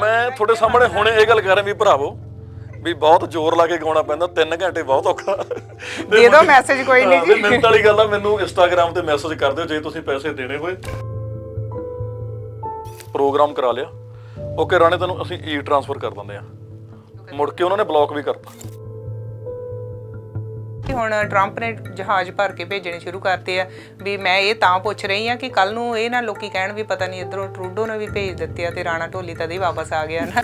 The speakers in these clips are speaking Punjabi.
ਮੈਂ ਤੁਹਾਡੇ ਸਾਹਮਣੇ ਹੁਣ ਇਹ ਗੱਲ ਕਰ ਰਿਹਾ ਵੀ ਭਰਾਵੋ ਵੀ ਬਹੁਤ ਜ਼ੋਰ ਲਾ ਕੇ ਗਾਉਣਾ ਪੈਂਦਾ 3 ਘੰਟੇ ਬਹੁਤ ਔਖਾ। ਦੇ ਦਿਓ message ਕੋਈ ਨਹੀਂ ਜੀ। ਮਿੰਟ ਵਾਲੀ ਗੱਲ ਆ ਮੈਨੂੰ ਇੰਸਟਾਗ੍ਰam ਤੇ ਮੈਸੇਜ ਕਰ ਦਿਓ ਜੇ ਤੁਸੀਂ ਪੈਸੇ ਦੇਣੇ ਹੋਏ। ਪ੍ਰੋਗਰਾਮ ਕਰਾ ਲਿਆ। ਓਕੇ ਰਾਣੇ ਤੈਨੂੰ ਅਸੀਂ ਈ ਟ੍ਰਾਂਸਫਰ ਕਰ ਦਿੰਦੇ ਆ। ਮੁੜ ਕੇ ਉਹਨਾਂ ਨੇ ਬਲੌਕ ਵੀ ਕਰਤਾ। ਹੁਣ ਟਰੰਪ ਨੇ ਜਹਾਜ਼ ਭਰ ਕੇ ਭੇਜਣੇ ਸ਼ੁਰੂ ਕਰਤੇ ਆ ਵੀ ਮੈਂ ਇਹ ਤਾਂ ਪੁੱਛ ਰਹੀ ਆ ਕਿ ਕੱਲ ਨੂੰ ਇਹ ਨਾ ਲੋਕੀ ਕਹਿਣ ਵੀ ਪਤਾ ਨਹੀਂ ਇਧਰੋਂ ਟਰੂਡੋ ਨੇ ਵੀ ਭੇਜ ਦਿੱਤੇ ਆ ਤੇ ਰਾਣਾ ਢੋਲੀ ਤਦ ਹੀ ਵਾਪਸ ਆ ਗਿਆ ਨਾ।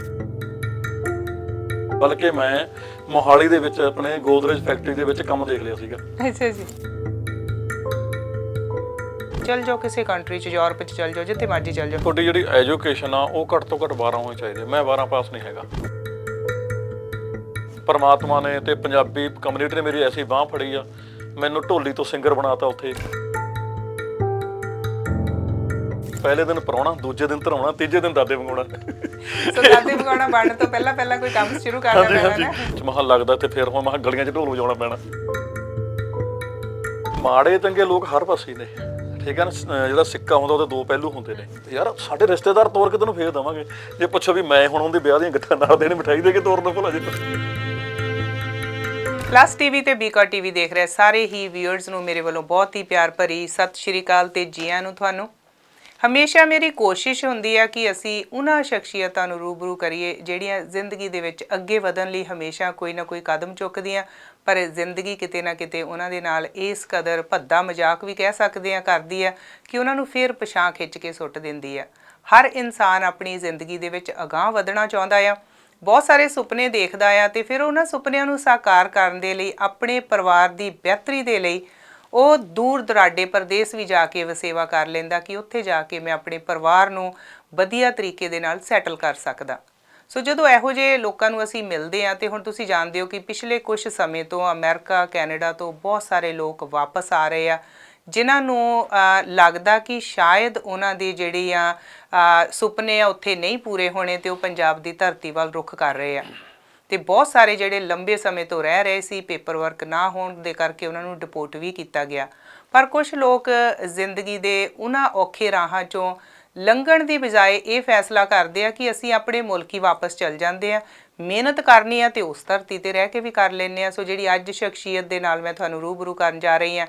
ਬਲਕਿ ਮੈਂ ਮੋਹਾਲੀ ਦੇ ਵਿੱਚ ਆਪਣੇ ਗੋਦਰੇਜ ਫੈਕਟਰੀ ਦੇ ਵਿੱਚ ਕੰਮ ਦੇਖ ਲਿਆ ਸੀਗਾ। ਅੱਛਾ ਜੀ। ਚਲ ਜਾਓ ਕਿਸੇ ਕੰਟਰੀ ਚ ਯੂਰਪ ਚ ਚਲ ਜਾਓ ਜਿੱਥੇ ਮਰਜ਼ੀ ਚਲ ਜਾਓ। ਤੁਹਾਡੀ ਜਿਹੜੀ ਐਜੂਕੇਸ਼ਨ ਆ ਉਹ ਘੱਟ ਤੋਂ ਘੱਟ 12 ਹੋਣੀ ਚਾਹੀਦੀ। ਮੈਂ 12 ਪਾਸ ਨਹੀਂ ਹੈਗਾ। ਪਰਮਾਤਮਾ ਨੇ ਤੇ ਪੰਜਾਬੀ ਕਮਿਊਨਿਟੀ ਨੇ ਮੇਰੀ ਐਸੀ ਬਾਹ ਫੜੀ ਆ ਮੈਨੂੰ ਢੋਲੀ ਤੋਂ ਸਿੰਗਰ ਬਣਾਤਾ ਉੱਥੇ। ਪਹਿਲੇ ਦਿਨ ਪਰਾਉਣਾ ਦੂਜੇ ਦਿਨ ਧਰਾਉਣਾ ਤੀਜੇ ਦਿਨ ਦਾਦੇ ਮੰਗਾਉਣਾ। ਸੋ ਦਾਦੀ ਬਗਾਉਣਾ ਬਣਨ ਤੋਂ ਪਹਿਲਾਂ ਪਹਿਲਾਂ ਕੋਈ ਕੰਮ ਸ਼ੁਰੂ ਕਰਨਾ ਪੈਣਾ ਨਾ। ਮਹਾਂ ਲੱਗਦਾ ਤੇ ਫਿਰ ਹੁਣ ਮਹਾਂ ਗਲੀਆਂ 'ਚ ਢੋਲ ਵਜਾਉਣਾ ਪੈਣਾ। ਮਾੜੇ ਚੰਗੇ ਲੋਕ ਹਰ ਪਾਸੇ ਨੇ ਠੀਕ ਹੈ ਨਾ? ਜਿਹੜਾ ਸਿੱਕਾ ਹੁੰਦਾ ਉਹਦੇ ਦੋ ਪਹਿਲੂ ਹੁੰਦੇ ਨੇ। ਯਾਰ ਸਾਡੇ ਰਿਸ਼ਤੇਦਾਰ ਤੋਰ ਕੇ ਤੈਨੂੰ ਫੇਰ ਦਵਾਂਗੇ। ਜੇ ਪੁੱਛੋ ਵੀ ਮੈਂ ਹੁਣ ਉਹਦੇ ਵਿਆਹ ਦੀਆਂ ਗੱਠਾਂ ਨਾਲ ਦੇਣੇ ਮਠਾਈ ਦੇ ਕੇ ਤੋਰਨ ਨੂੰ ਭੁਲਾ ਜੇ। ਪਲੱਸ ਟੀਵੀ ਤੇ ਬੀਕਾ ਟੀਵੀ ਦੇਖ ਰਹੇ ਸਾਰੇ ਹੀ ਵਿਊਅਰਸ ਨੂੰ ਮੇਰੇ ਵੱਲੋਂ ਬਹੁਤ ਹੀ ਪਿਆਰ ਭਰੀ ਸਤਿ ਸ਼੍ਰੀ ਅਕਾਲ ਤੇ ਜੀਆਂ ਨੂੰ ਤੁਹਾਨੂੰ। ਹਮੇਸ਼ਾ ਮੇਰੀ ਕੋਸ਼ਿਸ਼ ਹੁੰਦੀ ਆ ਕਿ ਅਸੀਂ ਉਹਨਾਂ ਸ਼ਖਸੀਅਤਾਂ ਨੂੰ ਰੂਬਰੂ ਕਰੀਏ ਜਿਹੜੀਆਂ ਜ਼ਿੰਦਗੀ ਦੇ ਵਿੱਚ ਅੱਗੇ ਵਧਣ ਲਈ ਹਮੇਸ਼ਾ ਕੋਈ ਨਾ ਕੋਈ ਕਦਮ ਚੁੱਕਦੀਆਂ, ਪਰ ਜ਼ਿੰਦਗੀ ਕਿਤੇ ਨਾ ਕਿਤੇ ਉਹਨਾਂ ਦੇ ਨਾਲ ਇਸ ਕਦਰ ਭੱਦਾ ਮਜ਼ਾਕ ਵੀ ਕਹਿ ਸਕਦੇ ਆ ਕਰਦੀ ਆ ਕਿ ਉਹਨਾਂ ਨੂੰ ਫੇਰ ਪਛਾਂ ਖਿੱਚ ਕੇ ਸੁੱਟ ਦਿੰਦੀ ਆ। ਹਰ ਇਨਸਾਨ ਆਪਣੀ ਜ਼ਿੰਦਗੀ ਦੇ ਵਿੱਚ ਅਗਾਹ ਵਧਣਾ ਚਾਹੁੰਦਾ ਆ। ਬਹੁਤ ਸਾਰੇ ਸੁਪਨੇ ਦੇਖਦਾ ਆ ਤੇ ਫਿਰ ਉਹਨਾਂ ਸੁਪਨਿਆਂ ਨੂੰ ਸਾਕਾਰ ਕਰਨ ਦੇ ਲਈ, ਆਪਣੇ ਪਰਿਵਾਰ ਦੀ ਬਿਹਤਰੀ ਦੇ ਲਈ ਉਹ ਦੂਰ ਦਰਾਡੇ ਪ੍ਰਦੇਸ਼ ਵੀ ਜਾ ਕੇ ਵਸੇਵਾ ਕਰ ਲੈਂਦਾ ਕਿ ਉੱਥੇ ਜਾ ਕੇ ਮੈਂ ਆਪਣੇ ਪਰਿਵਾਰ ਨੂੰ ਵਧੀਆ ਤਰੀਕੇ ਦੇ ਨਾਲ ਸੈਟਲ ਕਰ ਸਕਦਾ। ਸੋ ਜਦੋਂ ਇਹੋ ਜਿਹੇ ਲੋਕਾਂ ਨੂੰ ਅਸੀਂ ਮਿਲਦੇ ਆ ਤੇ ਹੁਣ ਤੁਸੀਂ ਜਾਣਦੇ ਹੋ ਕਿ ਪਿਛਲੇ ਕੁਝ ਸਮੇਂ ਤੋਂ ਅਮਰੀਕਾ, ਕੈਨੇਡਾ ਤੋਂ ਬਹੁਤ ਸਾਰੇ ਲੋਕ ਵਾਪਸ ਆ ਰਹੇ ਆ। ਜਿਨ੍ਹਾਂ ਨੂੰ ਲੱਗਦਾ ਕਿ ਸ਼ਾਇਦ ਉਹਨਾਂ ਦੇ ਜਿਹੜੇ ਆ ਸੁਪਨੇ ਆ ਉੱਥੇ ਨਹੀਂ ਪੂਰੇ ਹੋਣੇ ਤੇ ਉਹ ਪੰਜਾਬ ਦੀ ਧਰਤੀ ਵੱਲ ਰੁਖ ਕਰ ਰਹੇ ਆ। ਤੇ ਬਹੁਤ ਸਾਰੇ ਜਿਹੜੇ ਲੰਬੇ ਸਮੇਂ ਤੋਂ ਰਹਿ ਰਹੇ ਸੀ ਪੇਪਰ ਵਰਕ ਨਾ ਹੋਣ ਦੇ ਕਰਕੇ ਉਹਨਾਂ ਨੂੰ ਡਿਪੋਰਟ ਵੀ ਕੀਤਾ ਗਿਆ। ਪਰ ਕੁਝ ਲੋਕ ਜ਼ਿੰਦਗੀ ਦੇ ਉਹਨਾਂ ਔਖੇ ਰਾਹਾਂ ਚੋਂ ਲੰਘਣ ਦੀ ਬਜਾਏ ਇਹ ਫੈਸਲਾ ਕਰਦੇ ਆ ਕਿ ਅਸੀਂ ਆਪਣੇ ਮੁਲਕ ਹੀ ਵਾਪਸ ਚਲ ਜਾਂਦੇ ਆ। ਮਿਹਨਤ ਕਰਨੀ ਆ ਤੇ ਉਸ ਧਰਤੀ ਤੇ ਰਹਿ ਕੇ ਵੀ ਕਰ ਲੈਂਦੇ ਆ। ਸੋ ਜਿਹੜੀ ਅੱਜ ਸ਼ਖਸੀਅਤ ਦੇ ਨਾਲ ਮੈਂ ਤੁਹਾਨੂੰ ਰੂਬਰੂ ਕਰਨ ਜਾ ਰਹੀ ਆ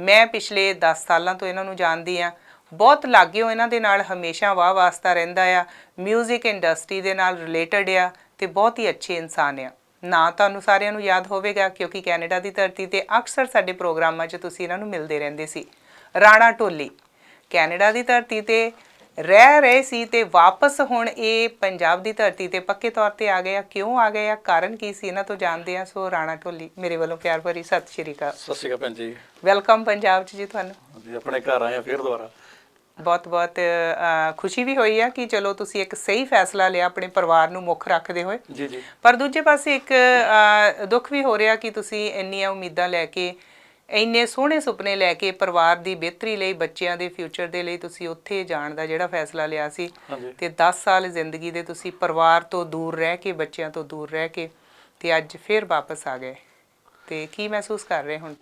ਮੈਂ ਪਿਛਲੇ 10 ਸਾਲਾਂ ਤੋਂ ਇਹਨਾਂ ਨੂੰ ਜਾਣਦੀ ਆ ਬਹੁਤ ਲਾਗਿਓ ਇਹਨਾਂ ਦੇ ਨਾਲ ਹਮੇਸ਼ਾ ਵਾਹ ਵਾਸਤਾ ਰਹਿੰਦਾ ਆ। 뮤직 ਇੰਡਸਟਰੀ ਦੇ ਨਾਲ ਰਿਲੇਟਡ ਆ ਤੇ ਬਹੁਤ ਹੀ ਅੱਛੇ ਇਨਸਾਨ ਆ। ਨਾ ਤੁਹਾਨੂੰ ਸਾਰਿਆਂ ਨੂੰ ਯਾਦ ਹੋਵੇਗਾ ਕਿਉਂਕਿ ਕੈਨੇਡਾ ਦੀ ਧਰਤੀ ਤੇ ਅਕਸਰ ਸਾਡੇ ਪ੍ਰੋਗਰਾਮਾਂ 'ਚ ਤੁਸੀਂ ਇਹਨਾਂ ਨੂੰ ਮਿਲਦੇ ਰਹਿੰਦੇ ਸੀ। ਰਾਣਾ ਢੋਲੀ। ਕੈਨੇਡਾ ਦੀ ਧਰਤੀ ਤੇ ਰਹਿ ਰਹੇ ਸੀ ਤੇ ਵਾਪਸ ਹੁਣ ਇਹ ਪੰਜਾਬ ਦੀ ਧਰਤੀ ਤੇ ਪੱਕੇ ਤੌਰ ਤੇ ਆ ਗਏ ਆ। ਕਿਉਂ ਆ ਗਏ ਆ? ਕਾਰਨ ਕੀ ਸੀ? ਇਹਨਾਂ ਤੋਂ ਜਾਣਦੇ ਆ। ਸੋ ਰਾਣਾ ਢੋਲੀ ਮੇਰੇ ਵੱਲੋਂ ਪਿਆਰ ਭਰੀ ਸਤਿ ਸ਼੍ਰੀ ਅਕਾਲ। ਸਤਿ ਸ਼੍ਰੀ ਅਕਾਲ ਜੀ। ਵੈਲਕਮ ਪੰਜਾਬ 'ਚ ਜੀ ਤੁਹਾਨੂੰ। ਜੀ ਆਪਣੇ ਘਰ ਆਏ ਆ ਫੇਰ ਦੁਬਾਰਾ। ਬਹੁਤ ਬਹੁਤ ਅ, ਖੁਸ਼ੀ ਵੀ ਹੋਈ ਆ ਕਿ ਚਲੋ ਤੁਸੀਂ ਇੱਕ ਸਹੀ ਫੈਸਲਾ ਲਿਆ ਆਪਣੇ ਪਰਿਵਾਰ ਨੂੰ ਮੁੱਖ ਰੱਖਦੇ ਹੋਏ। ਜੀ ਜੀ। ਪਰ ਦੂਜੇ ਪਾਸੇ ਇੱਕ ਦੁੱਖ ਵੀ ਹੋ ਰਿਹਾ ਕਿ ਤੁਸੀਂ ਇੰਨੀਆਂ ਉਮੀਦਾਂ ਲੈ ਕੇ ਇੰਨੇ ਸੋਹਣੇ ਸੁਪਨੇ ਲੈ ਕੇ ਪਰਿਵਾਰ ਦੀ ਬਿਹਤਰੀ ਲਈ ਬੱਚਿਆਂ ਦੇ ਫਿਊਚਰ ਦੇ ਲਈ ਤੁਸੀਂ ਉੱਥੇ ਜਾਣ ਦਾ ਜਿਹੜਾ ਫੈਸਲਾ ਲਿਆ ਸੀ ਤੇ 10 ਸਾਲ ਜ਼ਿੰਦਗੀ ਦੇ ਤੁਸੀਂ ਪਰਿਵਾਰ ਤੋਂ ਦੂਰ ਰਹਿ ਕੇ ਬੱਚਿਆਂ ਤੋਂ ਦੂਰ ਰਹਿ ਕੇ ਤੇ ਅੱਜ ਫਿਰ ਵਾਪਸ ਆ ਗਏ। ਤੇ ਕੀ ਮਹਿਸੂਸ ਕਰ ਰਹੇ ਹੁਣ?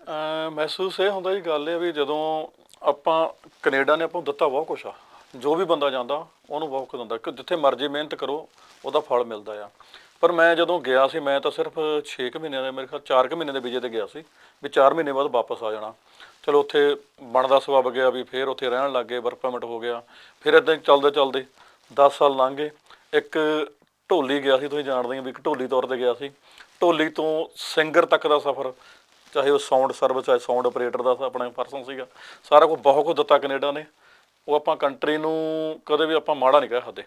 ਮਹਿਸੂਸ ਇਹ ਹੁੰਦਾ ਜੀ ਗੱਲ ਇਹ ਵੀ ਜਦੋਂ ਆਪਾਂ ਕੈਨੇਡਾ ਨੇ ਆਪਾਂ ਨੂੰ ਦਿੱਤਾ ਬਹੁਤ ਕੁਛ ਆ ਜੋ ਵੀ ਬੰਦਾ ਜਾਂਦਾ ਉਹਨੂੰ ਬਹੁਤ ਕੁਝ ਦਿੰਦਾ ਕਿ ਜਿੱਥੇ ਮਰਜ਼ੀ ਮਿਹਨਤ ਕਰੋ ਉਹਦਾ ਫਲ ਮਿਲਦਾ ਆ। ਪਰ ਮੈਂ ਜਦੋਂ ਗਿਆ ਸੀ, ਮੈਂ ਤਾਂ ਸਿਰਫ 6 ਮਹੀਨਿਆਂ ਦੇ, ਮੇਰੇ ਖਿਆਲ 4 ਮਹੀਨੇ ਦੇ ਵੀਜ਼ੇ ਤੇ ਗਿਆ ਸੀ, ਵੀ 4 ਮਹੀਨੇ ਬਾਅਦ ਵਾਪਸ ਆ ਜਾਣਾ। ਚਲੋ ਉੱਥੇ ਬਣਦਾ ਸਬਬ ਗਿਆ ਵੀ ਫਿਰ ਉੱਥੇ ਰਹਿਣ ਲੱਗ ਗਏ ਵਰਕ ਪਰਮਿਟ ਹੋ ਗਿਆ। ਫਿਰ ਇਦਾਂ ਹੀ ਚੱਲਦੇ ਚੱਲਦੇ 10 ਸਾਲ ਲੰਘ ਗਏ। ਇੱਕ ਢੋਲੀ ਗਿਆ ਸੀ, ਤੁਸੀਂ ਜਾਣਦੇ ਹੋ ਵੀ ਇੱਕ ਢੋਲੀ ਤੌਰ ਤੇ ਗਿਆ ਸੀ। ਢੋਲੀ ਤੋਂ ਸਿੰਗਰ ਤੱਕ ਦਾ ਸਫ਼ਰ, ਚਾਹੇ ਉਹ ਸਾਊਂਡ ਸਰਵਿਸ ਚਾਹੇ ਸਾਊਂਡ ਆਪਰੇਟਰ ਦਾ ਆਪਣਾ ਪਰਸਨ ਸੀਗਾ, ਸਾਰਾ ਕੁਝ ਬਹੁਤ ਕੁਝ ਦਿੱਤਾ ਕੈਨੇਡਾ ਨੇ। ਉਹ ਆਪਾਂ ਕੰਟਰੀ ਨੂੰ ਕਦੇ ਵੀ ਆਪਾਂ ਮਾੜਾ ਨਹੀਂ ਕਹਿ ਸਕਦੇ।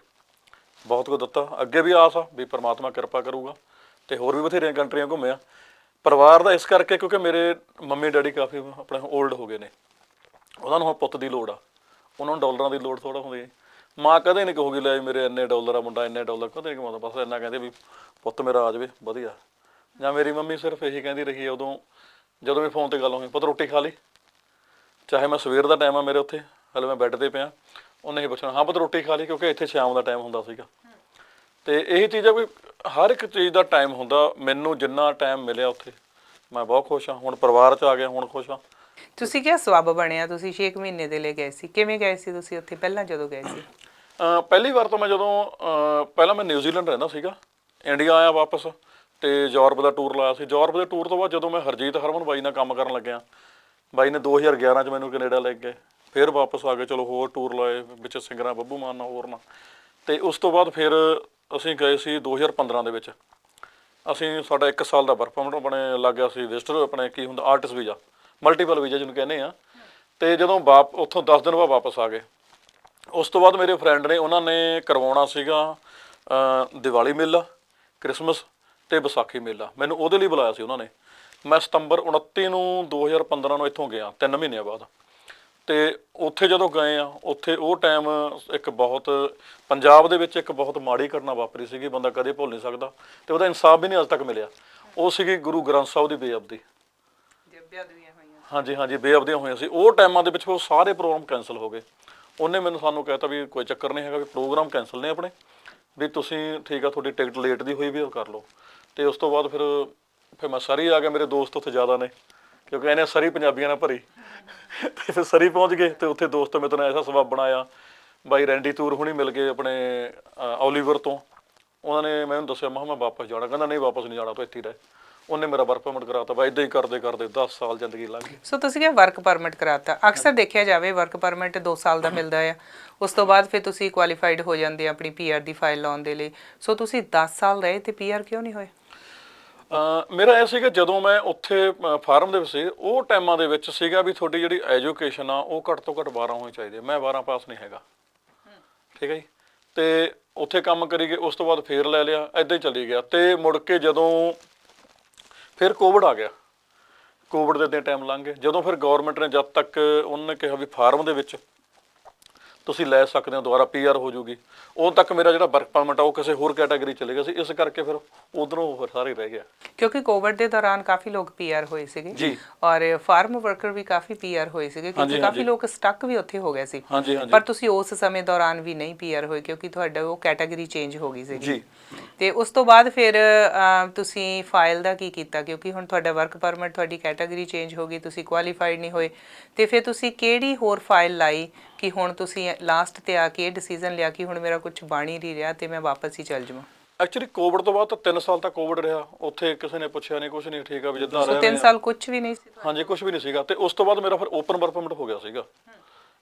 ਬਹੁਤ ਕੁਝ ਦਿੱਤਾ। ਅੱਗੇ ਵੀ ਆਸ ਆ ਵੀ ਪ੍ਰਮਾਤਮਾ ਕਿਰਪਾ ਕਰੂਗਾ ਤੇ ਹੋਰ ਵੀ ਬਥੇਰੀਆਂ ਕੰਟਰੀਆਂ ਘੁੰਮਿਆ ਪਰਿਵਾਰ ਦਾ ਇਸ ਕਰਕੇ ਕਿਉਂਕਿ ਮੇਰੇ ਮੰਮੀ ਡੈਡੀ ਕਾਫੀ ਆਪਣੇ 올ਡ ਹੋ ਗਏ ਨੇ। ਉਹਨਾਂ ਨੂੰ ਹੁਣ ਪੁੱਤ ਦੀ ਲੋੜ ਆ। ਉਹਨਾਂ ਨੂੰ ਡਾਲਰਾਂ ਦੀ ਲੋੜ ਥੋੜਾ ਹੁੰਦੀ ਹੈ ਮਾਂ ਕਦੇ ਨਹੀਂ ਕਹੂਗੀ, ਲੈ ਵੀ ਮੇਰੇ ਇੰਨੇ ਡਾਲਰ ਆ ਮੁੰਡਾ, ਇੰਨੇ ਡਾਲਰ ਕਦੇ ਨਹੀਂ ਕਮਾਉਂਦਾ। ਬਸ ਇੰਨਾ ਕਹਿੰਦੇ ਵੀ ਪੁੱਤ ਮੇਰਾ ਆ ਜਾਵੇ, ਵਧੀਆ। ਜਾਂ ਮੇਰੀ ਮੰਮੀ ਸਿਰਫ ਇਹੀ ਕਹਿੰਦੀ ਰਹੀ ਹੈ ਉਦੋਂ ਜਦੋਂ ਵੀ ਫੋਨ ਤੇ ਗੱਲ ਹੋਈ, ਪੁੱਤ ਰੋਟੀ ਖਾ ਲਈ। ਚਾਹੇ ਮੈਂ ਸਵੇਰ ਦਾ ਟਾਈਮ ਆ ਮੇਰੇ ਉੱਥੇ, ਹਲੇ ਮੈਂ ਬੈੱਡ ਤੇ ਪਿਆ। ਉਹਨੇ ਹੀ ਪੁੱਛਣਾ ਹਾਂ ਪੁੱਤ ਰੋਟੀ ਖਾ ਲਈ ਕਿਉਂਕਿ ਇੱਥੇ ਸ਼ਾਮ ਦਾ ਟਾਈਮ ਹੁੰਦਾ ਸੀਗਾ। ਤੇ ਇਹੀ ਚੀਜ਼ ਆ ਵੀ ਹਰ ਇੱਕ ਚੀਜ਼ ਦਾ ਟਾਈਮ ਹੁੰਦਾ ਮੈਨੂੰ ਜਿੰਨਾ ਟਾਈਮ ਮਿਲਿਆ ਉੱਥੇ ਮੈਂ ਬਹੁਤ ਖੁਸ਼ ਹਾਂ। ਹੁਣ ਪਰਿਵਾਰ 'ਚ ਆ ਗਿਆ ਹੁਣ ਖੁਸ਼ ਹਾਂ। ਤੁਸੀਂ ਕਿਹਾ ਸਵੱਬ ਬਣਿਆ ਤੁਸੀਂ 6 ਮਹੀਨੇ ਦੇ ਲਈ ਗਏ ਸੀ। ਕਿਵੇਂ ਗਏ ਸੀ ਤੁਸੀਂ ਉੱਥੇ? ਪਹਿਲਾਂ ਜਦੋਂ ਗਏ ਸੀ? ਪਹਿਲੀ ਵਾਰ ਤਾਂ ਮੈਂ ਜਦੋਂ ਪਹਿਲਾਂ ਮੈਂ ਨਿਊਜ਼ੀਲੈਂਡ ਰਹਿੰਦਾ ਸੀਗਾ। ਇੰਡੀਆ ਆਇਆ ਵਾਪਸ ਤੇ ਯੂਰਪ ਦਾ ਟੂਰ ਲਾਇਆ ਸੀ। ਯੂਰਪ ਦੇ ਟੂਰ ਤੋਂ ਬਾਅਦ ਜਦੋਂ ਮੈਂ ਹਰਜੀਤ ਹਰਮਨ ਬਾਈ ਨਾਲ ਕੰਮ ਕਰਨ ਲੱਗਿਆ ਬਾਈ ਨੇ 2011 ਚ ਮੈਨੂੰ ਕੈਨੇਡਾ ਲੈ ਗਏ। ਫਿਰ ਵਾਪਸ ਆ ਗਏ ਚਲੋ ਹੋਰ ਟੂਰ ਲਾਏ ਵਿੱਚ ਸਿੰਗਰਾਂ ਬੱਬੂ ਮਾਨ ਨਾਲ ਹੋਰ ਨਾਲ ਤੇ ਉਸ ਤੋਂ ਬਾਅਦ ਫਿਰ ਅਸੀਂ ਗਏ ਸੀ 2015 ਦੇ ਵਿੱਚ। ਅਸੀਂ ਸਾਡਾ 1 ਸਾਲ ਦਾ ਵਰਕ ਪਰਮਿਟ ਬਣੇ ਲੱਗ ਗਿਆ ਸੀ ਵਿਜ਼ਟਰ ਆਪਣੇ ਕੀ ਹੁੰਦਾ ਆਰਟਿਸਟ ਵੀਜ਼ਾ ਮਲਟੀਪਲ ਵੀਜ਼ਾ ਜਿਹਨੂੰ ਕਹਿੰਦੇ ਆ। ਤੇ ਜਦੋਂ ਵਾਪ ਉੱਥੋਂ 10 ਦਿਨ ਬਾਅਦ ਵਾਪਸ ਆ ਗਏ। ਉਸ ਤੋਂ ਬਾਅਦ ਮੇਰੇ ਫਰੈਂਡ ਨੇ ਉਹਨਾਂ ਨੇ ਕਰਵਾਉਣਾ ਸੀਗਾ ਅ, ਦੀਵਾਲੀ ਮੇਲਾ ਕ੍ਰਿਸਮਸ ਤੇ ਵਿਸਾਖੀ ਮੇਲਾ। ਮੈਨੂੰ ਉਹਦੇ ਲਈ ਬੁਲਾਇਆ ਸੀ ਉਹਨਾਂ ਨੇ। ਮੈਂ ਸਤੰਬਰ 29 ਨੂੰ 2015 ਨੂੰ ਇੱਥੋਂ ਗਿਆ 3 ਮਹੀਨਿਆਂ ਬਾਅਦ। ਤੇ ਉੱਥੇ ਜਦੋਂ ਗਏ ਆ ਉੱਥੇ ਉਹ ਟਾਈਮ ਇੱਕ ਬਹੁਤ ਪੰਜਾਬ ਦੇ ਵਿੱਚ ਇੱਕ ਬਹੁਤ ਮਾੜੀ ਘਟਨਾ ਵਾਪਰੀ ਸੀਗੀ ਬੰਦਾ ਕਦੇ ਭੁੱਲ ਨਹੀਂ ਸਕਦਾ ਤੇ ਉਹਦਾ ਇਨਸਾਫ ਵੀ ਨਹੀਂ ਅਜੇ ਤੱਕ ਮਿਲਿਆ। ਉਹ ਸੀਗੀ ਗੁਰੂ ਗ੍ਰੰਥ ਸਾਹਿਬ ਦੀ ਬੇਅਬਦੀ। ਹਾਂਜੀ ਹਾਂਜੀ ਬੇਅਬਦੀਆਂ ਹੋਈਆਂ ਸੀ। ਉਹ ਟਾਈਮਾਂ ਦੇ ਵਿੱਚ ਉਹ ਸਾਰੇ ਪ੍ਰੋਗਰਾਮ ਕੈਨਸਲ ਹੋ ਗਏ। ਉਹਨੇ ਮੈਨੂੰ ਸਾਨੂੰ ਕਹਿਤਾ ਵੀ ਕੋਈ ਚੱਕਰ ਨਹੀਂ ਹੈਗਾ ਵੀ ਪ੍ਰੋਗਰਾਮ ਕੈਨਸਲ ਨੇ ਆਪਣੇ ਵੀ ਤੁਸੀਂ ਠੀਕ ਆ ਤੁਹਾਡੀ ਟਿਕਟ ਲੇਟ ਦੀ ਹੋਈ ਵੀ ਉਹ ਕਰ ਲਓ। ਤੇ ਉਸ ਤੋਂ ਬਾਅਦ ਫਿਰ ਫਿਰ ਮੈਂ ਸਰੀ ਆ ਗਿਆ ਮੇਰੇ ਦੋਸਤ ਉੱਥੇ ਜ਼ਿਆਦਾ ਨੇ। ਕਿਉਂਕਿ ਇਹਨੇ ਸਰੀ ਪੰਜਾਬੀਆਂ ਨਾਲ ਭਰੀ। ਤੇ ਫਿਰ ਸਰੀ ਪਹੁੰਚ ਗਏ ਤੇ ਉੱਥੇ ਦੋਸਤ ਮੇਰੇ ਤੋਂ ਐਸਾ ਸਬਬ ਬਣਾਇਆ। ਬਾਈ ਰੈਂਡੀ ਟੂਰ ਹੁਣੀ ਮਿਲ ਗਏ ਆਪਣੇ ਓਲੀਵਰ ਤੋਂ। ਉਹਨਾਂ ਨੇ ਮੈਨੂੰ ਦੱਸਿਆ, ਮੈਂ ਮੈਂ ਵਾਪਸ ਜਾਣਾ। ਕਹਿੰਦਾ, ਨਹੀਂ, ਵਾਪਸ ਨਹੀਂ ਜਾਣਾ, ਤੂੰ ਇੱਥੇ ਰਹਿ। ਉਹਨੇ ਮੇਰਾ ਵਰਕ ਪਰਮਿਟ ਕਰਾਤਾ। ਬਾ ਇਦਾਂ ਹੀ ਕਰਦੇ ਕਰਦੇ 10 ਸਾਲ ਜ਼ਿੰਦਗੀ ਲੰਘ ਗਈ। ਸੋ ਤੁਸੀਂ ਕਿਹਾ ਵਰਕ ਪਰਮਿਟ ਕਰਾਤਾ। ਅਕਸਰ ਦੇਖਿਆ ਜਾਵੇ ਵਰਕ ਪਰਮਿਟ 2 ਸਾਲ ਦਾ ਮਿਲਦਾ ਆ। ਉਸ ਤੋਂ ਬਾਅਦ ਫਿਰ ਤੁਸੀਂ ਕੁਆਲੀਫਾਈਡ ਹੋ ਜਾਂਦੇ ਆ ਆਪਣੀ ਪੀਆਰ ਦੀ ਫਾਈਲ ਲਾਉਣ ਦੇ ਲਈ। ਸੋ ਤੁਸੀਂ 10 ਸਾਲ ਰਹੇ ਤੇ ਪੀਆਰ ਕਿਉਂ ਨਹੀਂ ਹੋਏ? ਮੇਰਾ ਇਹ ਸੀਗਾ ਜਦੋਂ ਮੈਂ ਉੱਥੇ ਫਾਰਮ ਦੇ ਵਿੱਚ ਸੀ, ਉਹ ਟਾਈਮਾਂ ਦੇ ਵਿੱਚ ਸੀਗਾ ਵੀ ਤੁਹਾਡੀ ਜਿਹੜੀ ਐਜੂਕੇਸ਼ਨ ਆ, ਉਹ ਘੱਟ ਤੋਂ ਘੱਟ 12 ਹੋਣੀ ਚਾਹੀਦੀ ਹੈ। ਮੈਂ 12 ਪਾਸ ਨਹੀਂ ਹੈਗਾ। ਠੀਕ ਹੈ ਜੀ? ਤੇ ਉੱਥੇ ਕੰਮ ਕਰੀ ਗਏ, ਉਸ ਤੋਂ ਬਾਅਦ ਫੇਰ ਲੈ ਲਿਆ ਐਦਾਂ ਹੀ ਚੱਲੀ ਗਿਆ। ਤੇ ਮੁੜ ਕੇ ਜਦੋਂ ਫਿਰ ਕੋਵਿਡ ਆ ਗਿਆ। ਕੋਵਿਡ ਦੇ ਦਿਨ ਟਾਈਮ ਲੰਘ ਗਏ ਜਦੋਂ ਫਿਰ ਗਵਰਨਮੈਂਟ ਨੇ ਜਦ ਤੱਕ ਉਹਨਾਂ ਨੇ ਕਿਹਾ ਵੀ ਫਾਰਮ ਦੇ ਵਿੱਚ ਤੁਸੀਂ ਲੈ ਸਕਦੇ ਹੋ ਦੁਬਾਰਾ ਪੀਆਰ ਹੋ ਜੂਗੀ। ਉਦੋਂ ਤੱਕ ਮੇਰਾ ਜਿਹੜਾ ਵਰਕ ਪਰਮਿਟ ਆ ਉਹ ਕਿਸੇ ਹੋਰ ਕੈਟਾਗਰੀ ਚਲੇ ਗਿਆ ਸੀ। ਇਸ ਕਰਕੇ ਫਿਰ ਉਧਰੋਂ ਫਿਰ ਸਾਰੇ ਰਹਿ ਗਿਆ। ਕਿਉਂਕਿ ਕੋਵਿਡ ਦੇ ਦੌਰਾਨ ਕਾਫੀ ਲੋਕ ਪੀਆਰ ਹੋਏ ਸੀਗੇ। ਜੀ। ਔਰ ਫਾਰਮ ਵਰਕਰ ਵੀ ਕਾਫੀ ਪੀਆਰ ਹੋਏ ਸੀਗੇ ਕਿਉਂਕਿ ਕਾਫੀ ਲੋਕ ਸਟਕ ਵੀ ਉੱਥੇ ਹੋ ਗਏ ਸੀ। ਹਾਂਜੀ ਹਾਂਜੀ। ਪਰ ਤੁਸੀਂ ਉਸ ਸਮੇਂ ਦੌਰਾਨ ਵੀ ਨਹੀਂ ਪੀਆਰ ਹੋਏ ਕਿਉਂਕਿ ਤੁਹਾਡਾ ਉਹ ਕੈਟਾਗਰੀ ਚੇਂਜ ਹੋ ਗਈ ਸੀਗੀ। ਜੀ। ਤੇ ਉਸ ਤੋਂ ਬਾਅਦ ਫਿਰ ਅਹ, ਤੁਸੀਂ ਫਾਈਲ ਦਾ ਕੀ ਕੀਤਾ? ਕਿਉਂਕਿ ਹੁਣ ਤੁਹਾਡਾ ਵਰਕ ਪਰਮਿਟ ਤੁਹਾਡੀ ਕੈਟਾਗਰੀ ਚੇਂਜ ਹੋ ਗਈ ਤੁਸੀਂ ਕੁਆਲੀਫਾਈਡ ਨਹੀਂ ਹੋਏ। ਤੇ ਫਿਰ ਤੁਸੀਂ ਕਿਹੜੀ ਹੋਰ ਫਾਈਲ ਲਾਈ? ਕਿ ਹੁਣ ਤੁਸੀਂ ਲਾਸਟ ਤੇ ਆ ਕੇ ਇਹ ਡਿਸੀਜਨ ਲਿਆ ਕਿ ਹੁਣ ਮੇਰਾ ਕੁਝ ਬਣ ਨਹੀਂ ਰਿਹਾ ਤੇ ਮੈਂ ਵਾਪਸ ਹੀ ਚੱਲ ਜਾਵਾਂ। ਐਕਚੁਅਲੀ ਕੋਵਿਡ ਤੋਂ ਬਾਅਦ ਤਾਂ 3 ਸਾਲ ਤੱਕ ਕੋਵਿਡ ਰਿਹਾ। ਉੱਥੇ ਕਿਸੇ ਨੇ ਪੁੱਛਿਆ ਨਹੀਂ ਕੁਝ ਨਹੀਂ ਠੀਕ ਆ ਵੀ ਜਿੱਦਾਂ ਰਹੇ 3 ਸਾਲ ਕੁਝ ਵੀ ਨਹੀਂ ਸੀ ਹਾਂਜੀ ਕੁਝ ਵੀ ਨਹੀਂ ਸੀਗਾ। ਤੇ ਉਸ ਤੋਂ ਬਾਅਦ ਮੇਰਾ ਫਿਰ ਓਪਨ ਵਰਕ ਪਰਮਿਟ ਹੋ ਗਿਆ ਸੀਗਾ।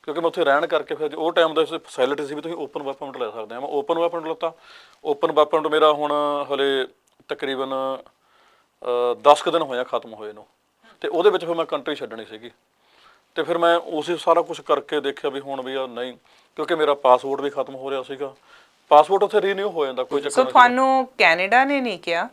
ਕਿਉਂਕਿ ਮੈਂ ਉੱਥੇ ਰਹਿਣ ਕਰਕੇ ਫਿਰ ਉਹ ਟਾਈਮ ਦਾ ਫੈਸਿਲਿਟੀ ਸੀ ਵੀ ਤੁਸੀਂ ਓਪਨ ਵਰਕ ਪਰਮਿਟ ਲੈ ਸਕਦੇ ਆ। ਮੈਂ ਓਪਨ ਵਰਕ ਪਰਮਿਟ ਲੱਤਾ। ਓਪਨ ਵਰਕ ਪਰਮਿਟ ਮੇਰਾ ਹੁਣ ਹਲੇ ਤਕਰੀਬਨ 10 ਕੁ ਦਿਨ ਹੋਇਆ ਖਤਮ ਹੋਏ ਨੂੰ। ਤੇ ਉਹਦੇ ਵਿੱਚ ਫਿਰ ਮੈਂ ਕੰਟਰੀ ਛੱਡਣੀ ਸੀਗੀ। ਤੇ ਫਿਰ ਮੈਂ ਉਸੇ ਸਾਰਾ ਕੁਝ ਕਰਕੇ ਦੇਖਿਆ ਵੀ ਹੁਣ ਵੀ ਆ ਨਹੀਂ ਕਿਉਂਕਿ ਮੇਰਾ ਪਾਸਪੋਰਟ ਵੀ ਖਤਮ ਹੋ ਰਿਹਾ ਸੀਗਾ। ਪਾਸਪੋਰਟ ਉੱਥੇ ਰੀਨਿਊ ਹੋ ਜਾਂਦਾ ਕੋਈ ਚੱਕਰ ਸੋ ਨਹੀਂ ਤੁਹਾਨੂੰ ਕੈਨੇਡਾ ਨੇ ਨਹੀਂ ਕਿਹਾ?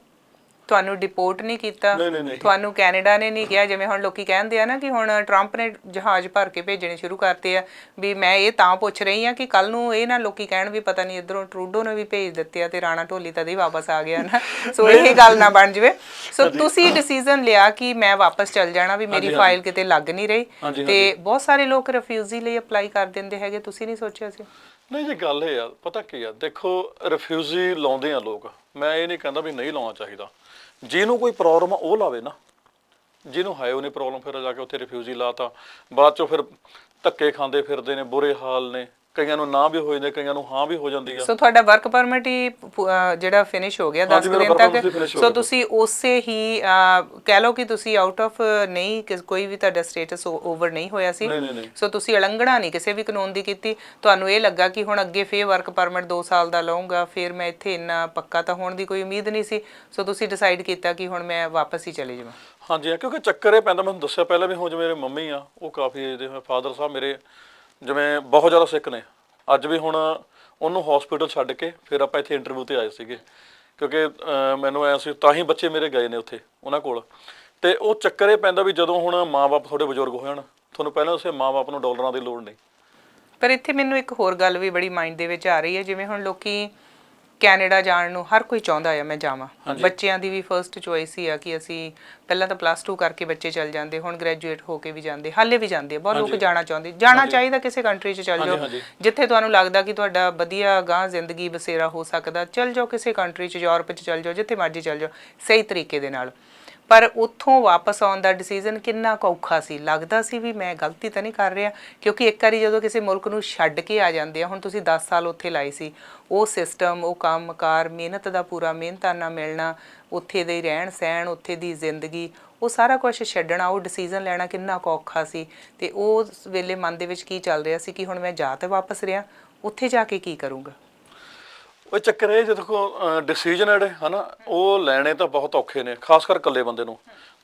ਤੁਹਾਨੂੰ ਡਿਪੋਰਟ ਨਹੀਂ ਕੀਤਾ ਨਹੀਂ, ਨਹੀਂ, ਨਹੀਂ। ਤੁਹਾਨੂੰ ਕੈਨੇਡਾ ਨੇ ਨਹੀਂ ਕਿਹਾ ਜਿਵੇਂ ਹੁਣ ਲੋਕੀ ਕਹਿੰਦੇ ਆ ਨਾ ਕਿ ਹੁਣ ਟਰੰਪ ਨੇ ਜਹਾਜ਼ ਭਰ ਕੇ ਭੇਜਣੇ ਸ਼ੁਰੂ ਕਰਤੇ ਆ ਵੀ ਮੈਂ ਇਹ ਤਾਂ ਪੁੱਛ ਰਹੀ ਆ ਕਿ ਕੱਲ ਨੂੰ ਇਹ ਨਾ ਲੋਕੀ ਕਹਿਣ ਵੀ ਪਤਾ ਨਹੀਂ ਇਧਰੋਂ ਟਰੂਡੋ ਨੇ ਵੀ ਭੇਜ ਦਿੱਤੇ ਆ ਤੇ ਰਾਣਾ ਢੋਲੀ ਤਦ ਹੀ ਵਾਪਸ ਆ ਗਿਆ ਨਾ। ਸੋ ਇਹ ਗੱਲ ਨਾ ਬਣ ਜਵੇ। ਸੋ ਤੁਸੀਂ ਡਿਸੀਜਨ ਲਿਆ ਕਿ ਮੈਂ ਵਾਪਸ ਚੱਲ ਜਾਣਾ ਵੀ ਮੇਰੀ ਫਾਈਲ ਕਿਤੇ ਲੱਗ ਨਹੀਂ ਰਹੀ ਹਾਂਜੀ, ਤੇ ਬਹੁਤ ਸਾਰੇ ਲੋਕ ਰਿਫਿਊਜੀ ਲਈ ਅਪਲਾਈ ਕਰ ਦਿੰਦੇ ਹੈਗੇ ਤੁਸੀਂ ਨਹੀਂ ਸੋਚਿਆ ਸੀ? ਨਹੀਂ ਜੀ, ਗੱਲ ਇਹ ਆ, ਪਤਾ ਕੀ ਆ, ਦੇਖੋ ਰਿਫਿਊਜੀ ਲਾਉਂਦੇ ਆ ਲੋਕ। ਮੈਂ ਇਹ ਨਹੀਂ ਕਹਿੰਦਾ ਵੀ ਨਹੀਂ ਲਾਉਣਾ ਚਾਹੀਦਾ। ਜਿਹਨੂੰ ਕੋਈ ਪ੍ਰੋਬਲਮ ਆ, ਉਹ ਲਾਵੇ ਨਾ। ਜਿਹਨੂੰ ਹੈ ਉਹਨੇ ਪ੍ਰੋਬਲਮ ਫਿਰ ਜਾ ਕੇ ਉੱਥੇ ਰਿਫਿਊਜੀ ਲਾਤਾ। ਬਾਅਦ ਚੋਂ ਫਿਰ ਧੱਕੇ ਖਾਂਦੇ ਫਿਰਦੇ ਨੇ, ਬੁਰੇ ਹਾਲ ਨੇ। ਕਈਆਂ ਨੂੰ ਨਾ ਵੀ ਹੋ ਜਾਂਦੇ ਕਈਆਂ ਨੂੰ ਹਾਂ ਵੀ ਹੋ ਜਾਂਦੀ ਆ। ਸੋ ਤੁਹਾਡਾ ਵਰਕ ਪਰਮਿਟ ਹੀ ਪ- ਅਹ ਜਿਹੜਾ ਫਿਨਿਸ਼ ਹੋ ਗਿਆ 10 ਹਾਂਜੀ, ਮੇਰਾ ਦਿਨ work ਤੱਕ। permit ਹੀ finish ਹੋ ਸੋ ਗਿਆ। ਤੁਸੀਂ ਉਸੇ ਹੀ ਅਹ, ਕਹਿ ਲਓ ਕਿ ਤੁਸੀਂ ਆਊਟ ਆਫ ਨਹੀਂ ਕਿ ਕੋਈ ਵੀ ਤੁਹਾਡਾ ਸਟੇਟਸ ਓਵਰ ਨਹੀਂ ਹੋਇਆ ਸੀ। ਨਹੀਂ, ਨਹੀਂ, ਨਹੀਂ। ਸੋ ਤੁਸੀਂ ਉਲੰਘਣਾ ਨਹੀਂ ਕਿਸੇ ਵੀ ਕਾਨੂੰਨ ਦੀ ਕੀਤੀ। ਤੁਹਾਨੂੰ ਇਹ ਲੱਗਾ ਕਿ ਹੁਣ ਅੱਗੇ ਫੇਰ ਵਰਕ ਪਰਮਿਟ 2 ਸਾਲ ਦਾ ਲਵਾਂਗਾ ਫਿਰ ਮੈਂ ਇੱਥੇ ਇੰਨਾ ਪੱਕਾ ਤਾਂ ਹੋਣ ਦੀ ਕੋਈ ਉਮੀਦ ਨਹੀਂ ਸੀ। ਸੋ ਤੁਸੀਂ ਡਿਸਾਈਡ ਕੀਤਾ ਕਿ ਹੁਣ ਮੈਂ ਵਾਪਸ ਹੀ ਚਲੇ ਜਾਵਾਂ। ਹਾਂਜੀ ਹਾਂ, ਕਿਉਂਕਿ ਚੱਕਰ ਇਹ ਪੈਂਦਾ ਮੈਨੂੰ ਦੱਸਿਆ ਪਹਿਲਾਂ ਵੀ ਹੁਣ ਜਿਵੇਂ ਮੇਰੇ ਮੰਮੀ ਆ ਉਹ ਕਾਫੀ ਏਜ ਦੇ ਫਾਦਰ ਸਾਹਿਬ ਮੇਰੇ ਜਿਵੇਂ ਬਹੁਤ ਜ਼ਿਆਦਾ ਸਿੱਖ ਨੇ। ਅੱਜ ਵੀ ਹੁਣ ਉਹਨੂੰ ਹਸਪੀਟਲ ਛੱਡ ਕੇ ਫਿਰ ਆਪਾਂ ਇੱਥੇ ਇੰਟਰਵਿਊ ਤੇ ਆਏ ਸੀਗੇ। ਕਿਉਂਕਿ ਮੈਨੂੰ ਐ ਸੀ, ਤਾਂ ਹੀ ਬੱਚੇ ਮੇਰੇ ਗਏ ਨੇ ਉੱਥੇ, ਉਹਨਾਂ ਕੋਲ। ਤੇ ਉਹ ਚੱਕਰ ਇਹ ਪੈਂਦਾ ਵੀ ਜਦੋਂ ਹੁਣ ਮਾਪੇ ਤੁਹਾਡੇ ਬਜ਼ੁਰਗ ਹੋ ਜਾਣ, ਤੁਹਾਨੂੰ ਪਹਿਲਾਂ ਉਸੇ ਮਾਪੇ ਨੂੰ ਡਾਲਰਾਂ ਦੀ ਲੋੜ ਨਹੀਂ। ਪਰ ਇੱਥੇ ਮੈਨੂੰ ਇੱਕ ਹੋਰ ਗੱਲ ਵੀ ਬੜੀ ਮਾਈਂਡ ਦੇ ਵਿੱਚ ਆ ਰਹੀ ਹੈ, ਜਿਵੇਂ ਹੁਣ ਲੋਕੀ ਕੈਨੇਡਾ ਜਾਣ ਨੂੰ ਹਰ ਕੋਈ ਚਾਹੁੰਦਾ ਆ ਮੈਂ ਜਾਵਾਂ। ਬੱਚਿਆਂ ਦੀ ਵੀ ਫਰਸਟ ਚੋਇਸ ਹੀ ਆ ਕਿ ਅਸੀਂ ਪਹਿਲਾਂ ਤਾਂ ਪਲੱਸ 2 ਕਰਕੇ ਬੱਚੇ ਚੱਲ ਜਾਂਦੇ ਹੁਣ ਗ੍ਰੈਜੂਏਟ ਹੋ ਕੇ ਵੀ ਜਾਂਦੇ ਹਾਲੇ ਵੀ ਜਾਂਦੇ ਆ ਬਹੁਤ ਲੋਕ ਜਾਣਾ ਚਾਹੁੰਦੇ। ਜਾਣਾ ਚਾਹੀਦਾ ਕਿਸੇ ਕੰਟਰੀ 'ਚ ਚੱਲ ਜਾਓ। ਹਾਂਜੀ। ਜਿੱਥੇ ਤੁਹਾਨੂੰ ਲੱਗਦਾ ਕਿ ਤੁਹਾਡਾ ਵਧੀਆ ਗਾਂ ਜ਼ਿੰਦਗੀ ਬਸੇਰਾ ਹੋ ਸਕਦਾ ਚੱਲ ਜਾਓ ਕਿਸੇ ਕੰਟਰੀ 'ਚ ਯੂਰਪ 'ਚ ਚੱਲ ਜਾਓ ਜਿੱਥੇ ਮਰਜ਼ੀ ਚੱਲ ਜਾਓ ਸਹੀ ਤਰੀਕੇ ਦੇ ਨਾਲ। ਪਰ ਉੱਥੋਂ ਵਾਪਸ ਆਉਣ ਦਾ ਡਿਸੀਜਨ ਕਿੰਨਾ ਕੁ ਔਖਾ ਸੀ? ਲੱਗਦਾ ਸੀ ਵੀ ਮੈਂ ਗਲਤੀ ਤਾਂ ਨਹੀਂ ਕਰ ਰਿਹਾ, ਕਿਉਂਕਿ ਇੱਕ ਵਾਰੀ ਜਦੋਂ ਕਿਸੇ ਮੁਲਕ ਨੂੰ ਛੱਡ ਕੇ ਆ ਜਾਂਦੇ ਆ, ਹੁਣ ਤੁਸੀਂ 10 ਸਾਲ ਉੱਥੇ ਲਾਏ ਸੀ, ਉਹ ਸਿਸਟਮ ਉਹ ਕੰਮਕਾਰ, ਮਿਹਨਤ ਦਾ ਪੂਰਾ ਮਿਹਨਤਾਨਾ ਮਿਲਣਾ, ਉੱਥੇ ਦੇ ਰਹਿਣ ਸਹਿਣ, ਉੱਥੇ ਦੀ ਜ਼ਿੰਦਗੀ, ਉਹ ਸਾਰਾ ਕੁਝ ਛੱਡਣਾ, ਉਹ ਡਿਸੀਜਨ ਲੈਣਾ ਕਿੰਨਾ ਕੁ ਔਖਾ ਸੀ? ਤੇ ਉਸ ਵੇਲੇ ਮਨ ਦੇ ਵਿੱਚ ਕੀ ਚੱਲ ਰਿਹਾ ਸੀ ਕਿ ਹੁਣ ਮੈਂ ਜਾ ਤੇ ਵਾਪਸ ਰਿਹਾ? ਉੱਥੇ ਜਾ ਕੇ ਕੀ ਕਰੂੰਗਾ? ਉਹ ਚੱਕਰ ਇਹ ਜੇ ਦੇਖੋ ਡਿਸੀਜਨ ਜਿਹੜੇ, ਹਨਾ, ਉਹ ਲੈਣੇ ਤਾਂ ਬਹੁਤ ਔਖੇ ਨੇ, ਖਾਸ ਕਰ ਇਕੱਲੇ ਬੰਦੇ ਨੂੰ।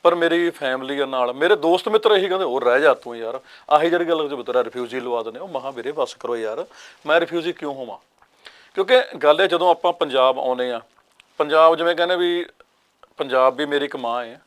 ਪਰ ਮੇਰੀ ਫੈਮਿਲੀ ਨਾਲ, ਮੇਰੇ ਦੋਸਤ ਮਿੱਤਰ ਇਹੀ ਕਹਿੰਦੇ ਉਹ ਰਹਿ ਜਾ ਤੂੰ ਯਾਰ, ਆਹੀ ਜਿਹੜੀ ਗੱਲ ਜੋ ਤੇਰਾ ਰਿਫਿਊਜੀ ਲਵਾ ਦਿੰਦੇ ਉਹ ਮਹਾ ਵੀਰੇ, ਬਸ ਕਰੋ ਯਾਰ, ਮੈਂ ਰਿਫਿਊਜੀ ਕਿਉਂ ਹੋਵਾਂ? ਕਿਉਂਕਿ ਗੱਲ ਹੈ ਜਦੋਂ ਆਪਾਂ ਪੰਜਾਬ ਆਉਨੇ ਆ, ਪੰਜਾਬ ਜਿਵੇਂ ਕਹਿੰਦੇ ਵੀ ਪੰਜਾਬ ਵੀ ਮੇਰੀ ਇੱਕ ਮਾਂ ਹੈ,